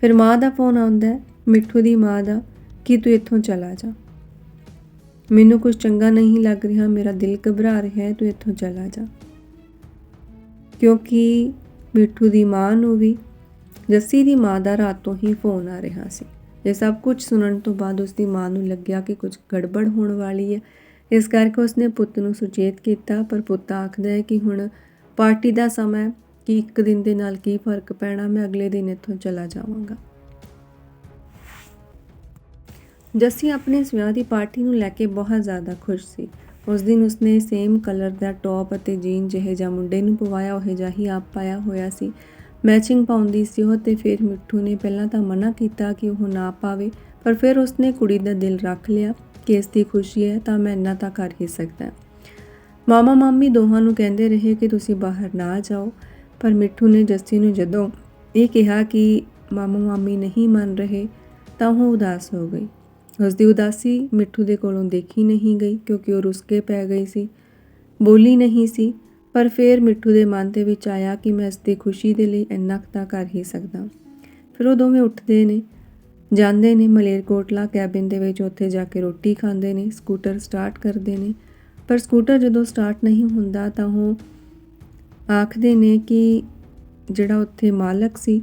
ਫਿਰ ਮਾਂ ਦਾ ਫੋਨ ਆਉਂਦਾ ਮਿੱਠੂ ਦੀ ਮਾਂ ਦਾ, ਕਿ ਤੂੰ ਇੱਥੋਂ ਚਲਾ ਜਾ? ਮੈਨੂੰ ਕੁਝ ਚੰਗਾ ਨਹੀਂ ਲੱਗ ਰਿਹਾ, ਮੇਰਾ ਦਿਲ ਘਬਰਾ ਰਿਹਾ ਹੈ, ਤੂੰ ਇੱਥੋਂ ਚਲਾ ਜਾ। ਕਿਉਂਕਿ ਮਿੱਠੂ ਦੀ ਮਾਂ ਨੂੰ ਵੀ ਜੱਸੀ ਦੀ ਮਾਂ ਦਾ ਰਾਤ ਤੋਂ ਹੀ ਫੋਨ ਆ ਰਿਹਾ ਸੀ। ਇਹ ਸਭ ਕੁਝ ਸੁਣਨ ਤੋਂ ਬਾਅਦ ਉਸ ਦੀ ਮਾਂ ਨੂੰ ਲੱਗਿਆ ਕਿ ਕੁਝ ਗੜਬੜ ਹੋਣ ਵਾਲੀ ਹੈ। ਇਸ ਕਰਕੇ ਉਸਨੇ ਪੁੱਤ ਨੂੰ ਸੁਚੇਤ ਕੀਤਾ, ਪਰ ਪੁੱਤ ਆਖਦਾ ਹੈ ਕਿ ਹੁਣ ਪਾਰਟੀ ਦਾ ਸਮਾਂ ਕਿ ਇੱਕ ਦਿਨ ਦੇ ਨਾਲ ਕੀ ਫ਼ਰਕ ਪੈਣਾ, ਮੈਂ ਅਗਲੇ ਦਿਨ ਇੱਥੋਂ ਚਲਾ ਜਾਵਾਂਗਾ। ਜੱਸੀ ਆਪਣੇ ਇਸ ਵਿਆਹ ਦੀ ਪਾਰਟੀ ਨੂੰ ਲੈ ਕੇ ਬਹੁਤ ਜ਼ਿਆਦਾ ਖੁਸ਼ ਸੀ। ਉਸ ਦਿਨ ਉਸਨੇ ਸੇਮ ਕਲਰ ਦਾ ਟੌਪ ਅਤੇ ਜੀਨ ਜਿਹੇ ਜਿਹਾ ਮੁੰਡੇ ਨੂੰ ਪਵਾਇਆ, ਉਹ ਜਿਹਾ ਹੀ ਆਪ ਪਾਇਆ ਹੋਇਆ ਸੀ। ਮੈਚਿੰਗ ਪਾਉਂਦੀ ਸੀ ਉਹ ਤੇ ਫਿਰ ਮਿੱਠੂ ਨੇ ਪਹਿਲਾਂ ਤਾਂ ਮਨਾ ਕੀਤਾ ਕਿ ਉਹ ਨਾ ਪਾਵੇ, ਪਰ ਫਿਰ ਉਸਨੇ ਕੁੜੀ ਦਾ ਦਿਲ ਰੱਖ ਲਿਆ। ਕਿ ਇਸ ਦੀ ਖੁਸ਼ੀ ਹੈ ਤਾਂ ਮੈਂ ਇੰਨਾ ਤਾਂ ਕਰ ਹੀ ਸਕਦਾ। ਮਾਮਾ ਮਾਮੀ ਦੋਹਾਂ ਨੂੰ ਕਹਿੰਦੇ ਰਹੇ ਕਿ ਤੁਸੀਂ ਬਾਹਰ ਨਾ ਜਾਓ, ਪਰ ਮਿੱਠੂ ਨੇ ਜੱਸੀ ਨੂੰ ਜਦੋਂ ਇਹ ਕਿਹਾ ਕਿ ਮਾਮਾ ਮਾਮੀ ਨਹੀਂ ਮੰਨ ਰਹੇ, ਤਾਂ ਉਹ ਉਦਾਸ ਹੋ ਗਈ। ਉਸ ਦੀ ਉਦਾਸੀ ਮਿੱਠੂ ਦੇ ਕੋਲੋਂ ਦੇਖੀ ਨਹੀਂ ਗਈ ਕਿਉਂਕਿ ਉਹ ਰੁਸਕੇ ਪੈ ਗਈ ਸੀ। ਬੋਲੀ ਨਹੀਂ ਸੀ, ਪਰ ਫਿਰ ਮਿੱਠੂ ਦੇ ਮਨ ਦੇ ਵਿੱਚ ਆਇਆ ਕਿ ਮੈਂ ਇਸ ਦੀ ਖੁਸ਼ੀ ਦੇ ਲਈ ਇੰਨਾ ਕੁ ਤਾਂ ਕਰ ਹੀ ਸਕਦਾ। ਫਿਰ ਉਹ ਦੋਵੇਂ ਉੱਠਦੇ ਨੇ। ਜਾਂਦੇ ਨੇ ਮਲੇਰਕੋਟਲਾ ਕੈਬਿਨ ਦੇ ਵਿੱਚ, ਉੱਥੇ ਜਾ ਕੇ ਰੋਟੀ ਖਾਂਦੇ ਨੇ, ਸਕੂਟਰ ਸਟਾਰਟ ਕਰਦੇ ਨੇ। ਪਰ ਸਕੂਟਰ ਜਦੋਂ ਸਟਾਰਟ ਨਹੀਂ ਹੁੰਦਾ ਤਾਂ ਉਹ ਆਖਦੇ ਨੇ ਕਿ ਜਿਹੜਾ ਉੱਥੇ ਮਾਲਕ ਸੀ,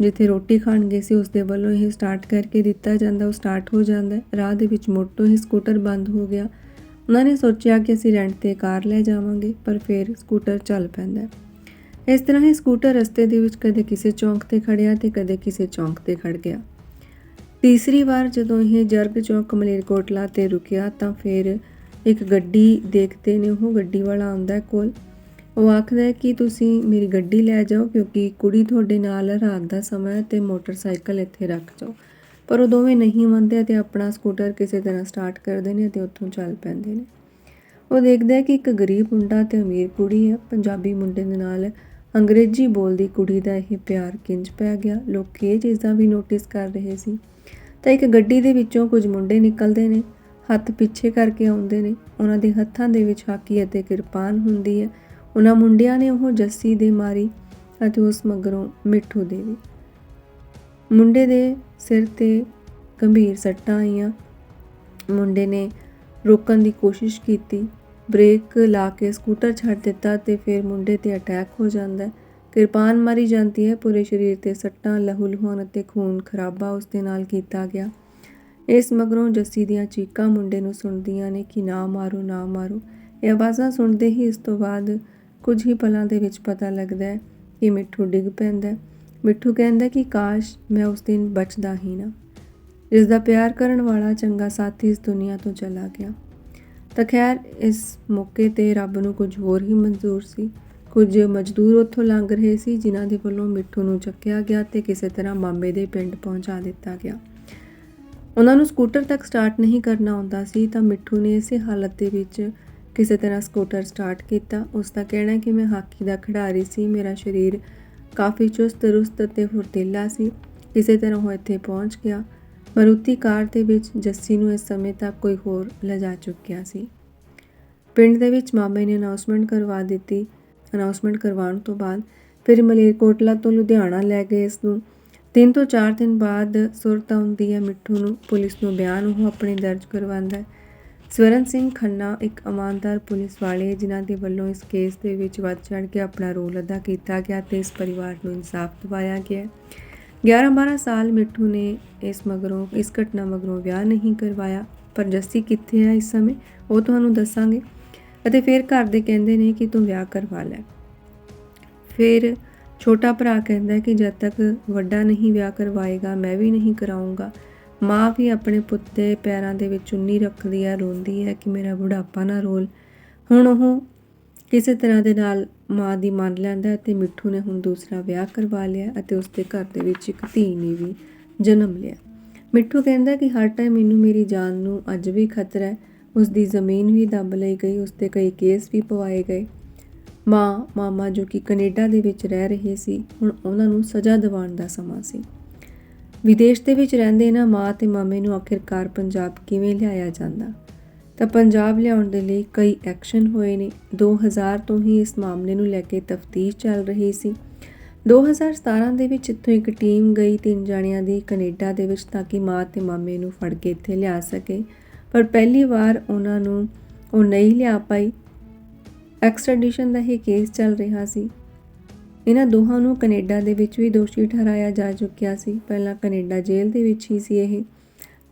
ਜਿੱਥੇ ਰੋਟੀ ਖਾਣ ਗਏ ਸੀ ਉਸ ਦੇ ਵੱਲੋਂ ਇਹ ਸਟਾਰਟ ਕਰਕੇ ਦਿੱਤਾ ਜਾਂਦਾ, ਉਹ ਸਟਾਰਟ ਹੋ ਜਾਂਦਾ। ਰਾਹ ਦੇ ਵਿੱਚ ਮੁੜ ਤੋਂ ਹੀ ਸਕੂਟਰ ਬੰਦ ਹੋ ਗਿਆ। ਉਹਨਾਂ ਨੇ ਸੋਚਿਆ ਕਿ ਅਸੀਂ ਰੈਂਟ ਤੇ ਕਾਰ ਲੈ ਜਾਵਾਂਗੇ, ਪਰ ਫਿਰ ਸਕੂਟਰ ਚੱਲ ਪੈਂਦਾ। ਇਸ ਤਰ੍ਹਾਂ ਹੀ ਸਕੂਟਰ ਰਸਤੇ ਦੇ ਵਿੱਚ ਕਦੇ ਕਿਸੇ ਚੌਂਕ ਤੇ ਖੜਿਆ ਤੇ ਕਦੇ ਕਿਸੇ ਚੌਂਕ ਤੇ ਖੜ ਗਿਆ। ਤੀਸਰੀ ਵਾਰ ਜਦੋਂ ਇਹ ਜਰਗ ਚੌਂਕ ਮਲੇਰਕੋਟਲਾ ਤੇ ਰੁਕਿਆ ਤਾਂ ਫਿਰ ਇੱਕ ਗੱਡੀ ਦੇਖਦੇ ਨੇ, ਉਹ ਗੱਡੀ ਵਾਲਾ ਆਉਂਦਾ ਕੋਲ। ਉਹ ਆਖਦਾ ਕਿ ਤੁਸੀਂ ਮੇਰੀ ਗੱਡੀ ਲੈ ਜਾਓ ਕਿਉਂਕਿ ਕੁੜੀ ਤੁਹਾਡੇ ਨਾਲ ਰਾਤ ਦਾ ਸਮਾਂ ਹੈ ਤੇ ਮੋਟਰਸਾਈਕਲ ਇੱਥੇ ਰੱਖ ਜਾਓ। ਪਰ ਉਹ ਦੋਵੇਂ ਨਹੀਂ ਮੰਨਦੇ ਤੇ ਆਪਣਾ ਸਕੂਟਰ ਕਿਸੇ ਤਰ੍ਹਾਂ ਸਟਾਰਟ ਕਰਦੇ ਨੇ ਤੇ ਉੱਥੋਂ ਚੱਲ ਪੈਂਦੇ ਨੇ। ਉਹ ਦੇਖਦਾ ਕਿ ਇੱਕ ਗਰੀਬ ਮੁੰਡਾ ਤੇ ਅਮੀਰ ਕੁੜੀ ਹੈ, ਪੰਜਾਬੀ ਮੁੰਡੇ ਦੇ ਨਾਲ ਅੰਗਰੇਜ਼ੀ ਬੋਲਦੀ ਕੁੜੀ ਦਾ ਇਹ ਪਿਆਰ ਕਿੰਜ ਪੈ ਗਿਆ। ਲੋਕ ਇਹ ਚੀਜ਼ਾਂ ਵੀ ਨੋਟਿਸ ਕਰ ਰਹੇ ਸੀ। ਤਾਂ ਇੱਕ ਗੱਡੀ ਦੇ ਵਿੱਚੋਂ ਕੁਝ ਮੁੰਡੇ ਨਿਕਲਦੇ ਨੇ, ਹੱਥ ਪਿੱਛੇ ਕਰਕੇ ਆਉਂਦੇ ਨੇ। ਉਹਨਾਂ ਦੇ ਹੱਥਾਂ ਦੇ ਵਿੱਚ ਹਾਕੀ ਅਤੇ ਕਿਰਪਾਨ ਹੁੰਦੀ ਹੈ। ਉਹਨਾਂ ਮੁੰਡਿਆਂ ਨੇ ਉਹ ਜੱਸੀ ਦੇ ਮਾਰੀ ਅਤੇ ਉਸ ਮਗਰੋਂ ਮਿੱਠੂ ਦੇ ਵੀ। ਮੁੰਡੇ ਦੇ ਸਿਰ ਤੇ ਗੰਭੀਰ ਸੱਟਾਂ ਆਈਆਂ। ਮੁੰਡੇ ਨੇ ਰੋਕਣ ਦੀ ਕੋਸ਼ਿਸ਼ ਕੀਤੀ। ਬ੍ਰੇਕ ਲਾ ਕੇ ਸਕੂਟਰ ਛੱਡ ਦਿੱਤਾ ਤੇ ਫਿਰ ਮੁੰਡੇ ਤੇ ਅਟੈਕ ਹੋ ਜਾਂਦਾ ਹੈ। ਕਿਰਪਾਨ ਮਾਰੀ ਜਾਂਦੀ ਹੈ। ਪੂਰੇ ਸਰੀਰ ਤੇ ਸੱਟਾਂ ਲਹੂ ਲੁਹਾਨ ਅਤੇ ਖੂਨ ਖਰਾਬਾ ਉਸ ਦੇ ਨਾਲ ਕੀਤਾ ਗਿਆ। ਇਸ ਮਗਰੋਂ ਜੱਸੀ ਦੀਆਂ ਚੀਕਾਂ ਮੁੰਡੇ ਨੂੰ ਸੁਣਦੀਆਂ ਨੇ ਕਿ ਨਾ ਮਾਰੋ ਨਾ ਮਾਰੋ। ਇਹ ਆਵਾਜ਼ਾਂ ਸੁਣਦੇ ਹੀ ਇਸ ਤੋਂ ਬਾਅਦ ਕੁਝ ਹੀ ਪਲਾਂ ਦੇ ਵਿੱਚ ਪਤਾ ਲੱਗਦਾ ਹੈ ਕਿ ਮਿੱਠੂ ਡਿੱਗ ਪੈਂਦਾ ਮਿੱਠੂ ਕਹਿੰਦਾ ਕਿ ਕਾਸ਼ ਮੈਂ ਉਸ ਦਿਨ ਬਚਦਾ ਹੀ ਨਾ। ਜਿਸ ਦਾ ਪਿਆਰ ਕਰਨ ਵਾਲਾ ਚੰਗਾ ਸਾਥੀ ਇਸ ਦੁਨੀਆ ਤੋਂ ਚਲਾ ਗਿਆ। ਤਾਂ ਖੈਰ ਇਸ ਮੌਕੇ ਤੇ ਰੱਬ ਨੂੰ ਕੁਝ ਹੋਰ ਹੀ ਮਨਜ਼ੂਰ ਸੀ। ਕੁਝ ਮਜ਼ਦੂਰ ਉੱਥੋਂ ਲੰਘ ਰਹੇ ਸੀ, ਜਿਨ੍ਹਾਂ ਦੇ ਵੱਲੋਂ ਮਿੱਠੂ ਨੂੰ ਚੱਕਿਆ ਗਿਆ ਤੇ ਕਿਸੇ ਤਰ੍ਹਾਂ ਮਾਮੇ ਦੇ ਪਿੰਡ ਪਹੁੰਚਾ ਦਿੱਤਾ ਗਿਆ। ਉਹਨਾਂ ਨੂੰ ਸਕੂਟਰ ਤੱਕ ਸਟਾਰਟ ਨਹੀਂ ਕਰਨਾ ਆਉਂਦਾ ਸੀ, ਤਾਂ ਮਿੱਠੂ ਨੇ ਇਸੇ ਹਾਲਤ ਦੇ ਵਿੱਚ ਕਿਸੇ ਤਰ੍ਹਾਂ ਸਕੂਟਰ ਸਟਾਰਟ ਕੀਤਾ। ਉਸ ਦਾ ਕਹਿਣਾ ਕਿ ਮੈਂ ਹਾਕੀ ਦਾ ਖਿਡਾਰੀ ਸੀ, ਮੇਰਾ ਸਰੀਰ ਕਾਫੀ ਚੁਸਤ ਰੁਸਤ ਤੇ ਫੁਰਤੀਲਾ ਸੀ। ਕਿਸੇ ਤਰ੍ਹਾਂ ਉਹ ਇੱਥੇ ਪਹੁੰਚ ਗਿਆ। ਮਰੂਤੀ ਕਾਰ ਦੇ ਵਿੱਚ ਜੱਸੀ ਨੂੰ ਇਸ ਸਮੇਂ ਤੱਕ ਕੋਈ ਹੋਰ ਲਿਜਾ ਚੁੱਕਿਆ ਸੀ। ਪਿੰਡ ਦੇ ਵਿੱਚ ਮਾਮੇ ਨੇ ਅਨਾਉਂਸਮੈਂਟ ਕਰਵਾ ਦਿੱਤੀ। ਅਨਾਉਂਸਮੈਂਟ ਕਰਵਾਉਣ ਤੋਂ ਬਾਅਦ ਫਿਰ ਮਲੇਰਕੋਟਲਾ ਤੋਂ ਲੁਧਿਆਣਾ ਲੈ ਗਏ ਇਸ ਨੂੰ। ਤਿੰਨ ਤੋਂ ਚਾਰ ਦਿਨ ਬਾਅਦ ਸੁਰਤ ਆਉਂਦੀ ਹੈ ਮਿੱਠੂ ਨੂੰ। ਪੁਲਿਸ ਨੂੰ ਬਿਆਨ ਉਹ ਆਪਣੇ ਦਰਜ ਕਰਵਾਉਂਦਾ ਸਵਰਨ ਸਿੰਘ ਖੰਨਾ ਇੱਕ ਇਮਾਨਦਾਰ ਪੁਲਿਸ ਵਾਲੇ ਜਿਨ੍ਹਾਂ ਦੇ ਵੱਲੋਂ ਇਸ ਕੇਸ ਦੇ ਵਿੱਚ ਵੱਧ ਚੜ੍ਹ ਕੇ ਆਪਣਾ ਰੋਲ ਅਦਾ ਕੀਤਾ ਗਿਆ ਤੇ ਇਸ ਪਰਿਵਾਰ ਨੂੰ ਇਨਸਾਫ ਦਿਵਾਇਆ ਗਿਆ 11-12 ਸਾਲ ਮਿੱਠੂ ਨੇ ਇਸ ਮਗਰੋਂ, ਇਸ ਘਟਨਾ ਮਗਰੋਂ ਵਿਆਹ ਨਹੀਂ ਕਰਵਾਇਆ। ਪਰ ਜੱਸੀ ਕਿੱਥੇ ਹੈ ਇਸ ਸਮੇਂ, ਉਹ ਤੁਹਾਨੂੰ ਦੱਸਾਂਗੇ। ਅਤੇ ਫਿਰ ਘਰ ਦੇ ਕਹਿੰਦੇ ਨੇ ਕਿ ਤੂੰ ਵਿਆਹ ਕਰਵਾ ਲੈ। ਫਿਰ ਛੋਟਾ ਭਰਾ ਕਹਿੰਦਾ ਕਿ ਜਦ ਤੱਕ ਵੱਡਾ ਨਹੀਂ ਵਿਆਹ ਕਰਵਾਏਗਾ, ਮੈਂ ਵੀ ਨਹੀਂ ਕਰਾਉਂਗਾ ਮਾਂ ਵੀ ਆਪਣੇ ਪੁੱਤ ਦੇ ਪੈਰਾਂ ਦੇ ਵਿੱਚ ਚੁੰਨੀ ਰੱਖਦੀ ਹੈ, ਰੋਂਦੀ ਹੈ ਕਿ ਮੇਰਾ ਬੁਢਾਪਾ ਨਾ ਰੋਲ। ਹੁਣ ਉਹ ਕਿਸੇ ਤਰ੍ਹਾਂ ਦੇ ਨਾਲ ਮਾਂ ਦੀ ਮੰਨ ਲੈਂਦਾ ਹੈ ਤੇ ਮਿੱਠੂ ਨੇ ਹੁਣ ਦੂਸਰਾ ਵਿਆਹ ਕਰਵਾ ਲਿਆ ਅਤੇ ਉਸਦੇ ਘਰ ਦੇ ਵਿੱਚ ਇੱਕ ਧੀ ਨੇ ਵੀ ਜਨਮ ਲਿਆ। ਮਿੱਠੂ ਕਹਿੰਦਾ ਕਿ ਹਰ ਟਾਈਮ ਮੈਨੂੰ ਮੇਰੀ ਜਾਨ ਨੂੰ ਅੱਜ ਵੀ ਖਤਰਾ ਹੈ ਉਸ ਦੀ ਜ਼ਮੀਨ ਵੀ ਦੱਬ ਲਈ ਗਈ ਉਸ ਤੇ ਕਈ ਕੇਸ ਵੀ ਪਵਾਏ ਗਏ। ਮਾਂ, ਮਾਮਾ ਜੋ ਕਿ ਕੈਨੇਡਾ ਦੇ ਵਿੱਚ ਰਹਿ ਰਹੇ ਸੀ, ਹੁਣ ਉਹਨਾਂ ਨੂੰ ਸਜ਼ਾ ਦਿਵਾਉਣ ਦਾ ਸਮਾਂ ਸੀ। ਵਿਦੇਸ਼ ਦੇ ਵਿੱਚ ਰਹਿੰਦੇ ਨਾ ਮਾਂ ਤੇ ਮਾਮੇ ਨੂੰ ਆਖਿਰਕਾਰ ਪੰਜਾਬ ਕਿਵੇਂ ਲਿਆਇਆ ਜਾਂਦਾ? ਤਾਂ ਪੰਜਾਬ ਲਿਆਉਣ ਦੇ ਲਈ ਕਈ ਐਕਸ਼ਨ ਹੋਏ ਨੇ। 2000 ਤੋਂ ਹੀ ਇਸ ਮਾਮਲੇ ਨੂੰ ਲੈ ਕੇ ਤਫਤੀਸ਼ ਚੱਲ ਰਹੀ ਸੀ। 2017 ਦੇ ਵਿੱਚ ਇੱਥੋਂ ਇੱਕ ਟੀਮ ਗਈ ਤਿੰਨ ਜਣਿਆਂ ਦੀ ਕੈਨੇਡਾ ਦੇ ਵਿੱਚ ਤਾਂ ਕਿ ਮਾਂ ਤੇ ਮਾਮੇ ਨੂੰ ਫੜ ਕੇ ਇੱਥੇ ਲਿਆ ਸਕੇ। ਪਰ ਪਹਿਲੀ ਵਾਰ ਉਹਨਾਂ ਨੂੰ ਉਹ ਨਹੀਂ ਲਿਆ ਪਾਈ। ਐਕਸਟ੍ਰੈਡੀਸ਼ਨ ਦਾ ਇਹ ਕੇਸ ਚੱਲ ਰਿਹਾ ਸੀ। ਇਹਨਾਂ ਦੋਹਾਂ ਨੂੰ ਕੈਨੇਡਾ ਦੇ ਵਿੱਚ ਵੀ ਦੋਸ਼ੀ ਠਹਿਰਾਇਆ ਜਾ ਚੁੱਕਿਆ ਸੀ। ਪਹਿਲਾਂ ਕੈਨੇਡਾ ਜੇਲ੍ਹ ਦੇ ਵਿੱਚ ਹੀ ਸੀ ਇਹ।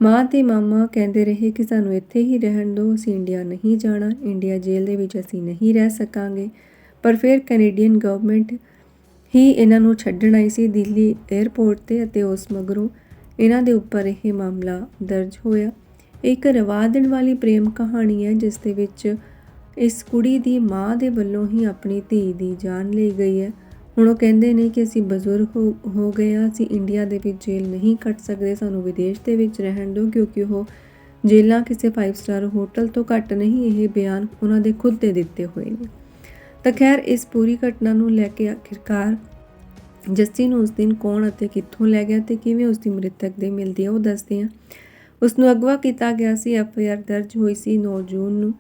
ਮਾਂ ਤੇ ਮਾਮਾ ਕਹਿੰਦੇ ਰਹੇ ਕਿ ਸਾਨੂੰ ਇੱਥੇ ਹੀ ਰਹਿਣ ਦਿਓ, ਅਸੀਂ ਇੰਡੀਆ ਨਹੀਂ ਜਾਣਾ, ਇੰਡੀਆ ਜੇਲ੍ਹ ਦੇ ਵਿੱਚ ਅਸੀਂ ਨਹੀਂ ਰਹਿ ਸਕਾਂਗੇ। ਪਰ ਫਿਰ ਕੈਨੇਡੀਅਨ ਗਵਰਨਮੈਂਟ ਹੀ ਇਹਨਾਂ ਨੂੰ ਛੱਡਣ ਆਈ ਸੀ ਦਿੱਲੀ 에ਅਰਪੋਰਟ ਤੇ ਅਤੇ ਉਸ ਮਗਰੋਂ ਇਹਨਾਂ ਦੇ ਉੱਪਰ ਇਹ ਮਾਮਲਾ ਦਰਜ ਹੋਇਆ। ਇੱਕ ਰਵਾ ਦੇਣ ਵਾਲੀ ਪ੍ਰੇਮ ਕਹਾਣੀ ਹੈ, ਜਿਸ ਦੇ ਵਿੱਚ ਇਸ ਕੁੜੀ ਦੀ ਮਾਂ ਦੇ ਵੱਲੋਂ ਹੀ ਆਪਣੀ ਧੀ ਦੀ ਜਾਨ ਲਈ ਗਈ ਹੈ। ਹੁਣ ਉਹ ਕਹਿੰਦੇ ਨੇ ਕਿ ਅਸੀਂ ਬਜ਼ੁਰਗ ਹੋ ਹੋ ਗਏ ਹਾਂ, ਅਸੀਂ ਇੰਡੀਆ ਦੇ ਵਿੱਚ ਜੇਲ੍ਹ ਨਹੀਂ ਕੱਟ ਸਕਦੇ, ਸਾਨੂੰ ਵਿਦੇਸ਼ ਦੇ ਵਿੱਚ ਰਹਿਣ ਦਿਓ, ਕਿਉਂਕਿ ਉਹ ਜੇਲ੍ਹਾਂ ਕਿਸੇ 5 ਸਟਾਰ ਹੋਟਲ ਤੋਂ ਘੱਟ ਨਹੀਂ, ਇਹ ਬਿਆਨ ਉਹਨਾਂ ਦੇ ਖੁਦ ਦੇ ਦਿੱਤੇ ਹੋਏ ਨੇ। ਤਾਂ ਖੈਰ, ਇਸ ਪੂਰੀ ਘਟਨਾ ਨੂੰ ਲੈ ਕੇ ਆਖਿਰਕਾਰ ਜੱਸੀ ਨੂੰ ਉਸ ਦਿਨ ਕੌਣ ਅਤੇ ਕਿੱਥੋਂ ਲੈ ਗਿਆ ਤੇ ਕਿਵੇਂ ਉਸ ਦੀ ਮ੍ਰਿਤਕ ਦੇ ਮਿਲਦੀ ਹੈ ਉਹ ਦੱਸਦੇ ਹਾਂ ਉਸ ਨੂੰ ਅਗਵਾ ਕੀਤਾ ਗਿਆ ਸੀ, ਐਫ ਆਈ ਆਰ ਦਰਜ ਹੋਈ ਸੀ 9 ਜੂਨ ਨੂੰ।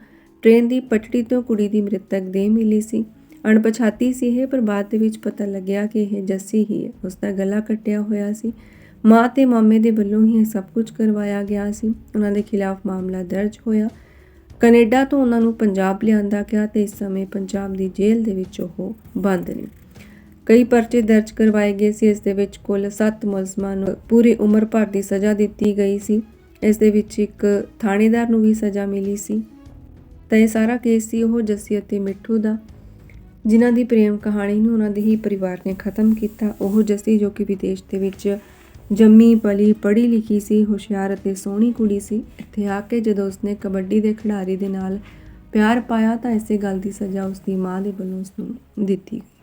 ਟ੍ਰੇਨ ਦੀ ਪਟੜੀ ਤੋਂ ਕੁੜੀ ਦੀ ਮ੍ਰਿਤਕ ਦੇ ਮਿਲੀ ਸੀ। ਅਣਪਛਾਤੀ ਸੀ ਇਹ, ਪਰ ਬਾਅਦ ਦੇ ਵਿੱਚ ਪਤਾ ਲੱਗਿਆ ਕਿ ਇਹ ਜੱਸੀ ਹੀ ਹੈ। ਉਸ ਦਾ ਗਲਾ ਕੱਟਿਆ ਹੋਇਆ ਸੀ। ਮਾਂ ਤੇ ਮਾਮੇ ਦੇ ਵੱਲੋਂ ਹੀ ਇਹ ਸਭ ਕੁਝ ਕਰਵਾਇਆ ਗਿਆ ਸੀ। ਉਹਨਾਂ ਦੇ ਖਿਲਾਫ ਮਾਮਲਾ ਦਰਜ ਹੋਇਆ। ਕੈਨੇਡਾ ਤੋਂ ਉਹਨਾਂ ਨੂੰ ਪੰਜਾਬ ਲਿਆਂਦਾ ਗਿਆ ਤੇ ਇਸ ਸਮੇਂ ਪੰਜਾਬ ਦੀ ਜੇਲ੍ਹ ਦੇ ਵਿੱਚ ਉਹ ਬੰਦ ਨੇ। ਕਈ ਪਰਚੇ ਦਰਜ ਕਰਵਾਏ ਗਏ ਸੀ। ਇਸ ਦੇ ਵਿੱਚ ਕੁੱਲ 7 ਮੁਲਜ਼ਮਾਂ ਨੂੰ ਪੂਰੀ ਉਮਰ ਭਰ ਦੀ ਸਜ਼ਾ ਦਿੱਤੀ ਗਈ ਸੀ। ਇਸ ਦੇ ਵਿੱਚ ਇੱਕ ਥਾਣੇਦਾਰ ਨੂੰ ਵੀ ਸਜ਼ਾ ਮਿਲੀ ਸੀ। ਤਾਂ ਇਹ ਸਾਰਾ ਕੇਸ ਸੀ ਉਹ ਜੱਸੀ ਅਤੇ ਮਿੱਠੂ ਦਾ। ਜਿਨ੍ਹਾਂ ਦੀ ਪ੍ਰੇਮ ਕਹਾਣੀ ਨੂੰ ਉਹਨਾਂ ਦੇ ਹੀ ਪਰਿਵਾਰ ਨੇ ਖਤਮ ਕੀਤਾ, ਉਹ ਜੱਸੀ ਜੋ ਕਿ ਵਿਦੇਸ਼ ਦੇ ਵਿੱਚ ਜੰਮੀ, ਪਲੀ, ਪੜ੍ਹੀ ਲਿਖੀ ਸੀ, ਹੁਸ਼ਿਆਰ ਅਤੇ ਸੋਹਣੀ ਕੁੜੀ ਸੀ, ਇੱਥੇ ਆ ਕੇ ਜਦੋਂ ਉਸਨੇ ਕਬੱਡੀ ਦੇ ਖਿਡਾਰੀ ਦੇ ਨਾਲ ਪਿਆਰ ਪਾਇਆ ਤਾਂ ਇਸੇ ਗੱਲ ਦੀ ਸਜ਼ਾ ਉਸਦੀ ਮਾਂ ਦੇ ਵੱਲੋਂ ਉਸ ਨੂੰ ਦਿੱਤੀ ਗਈ।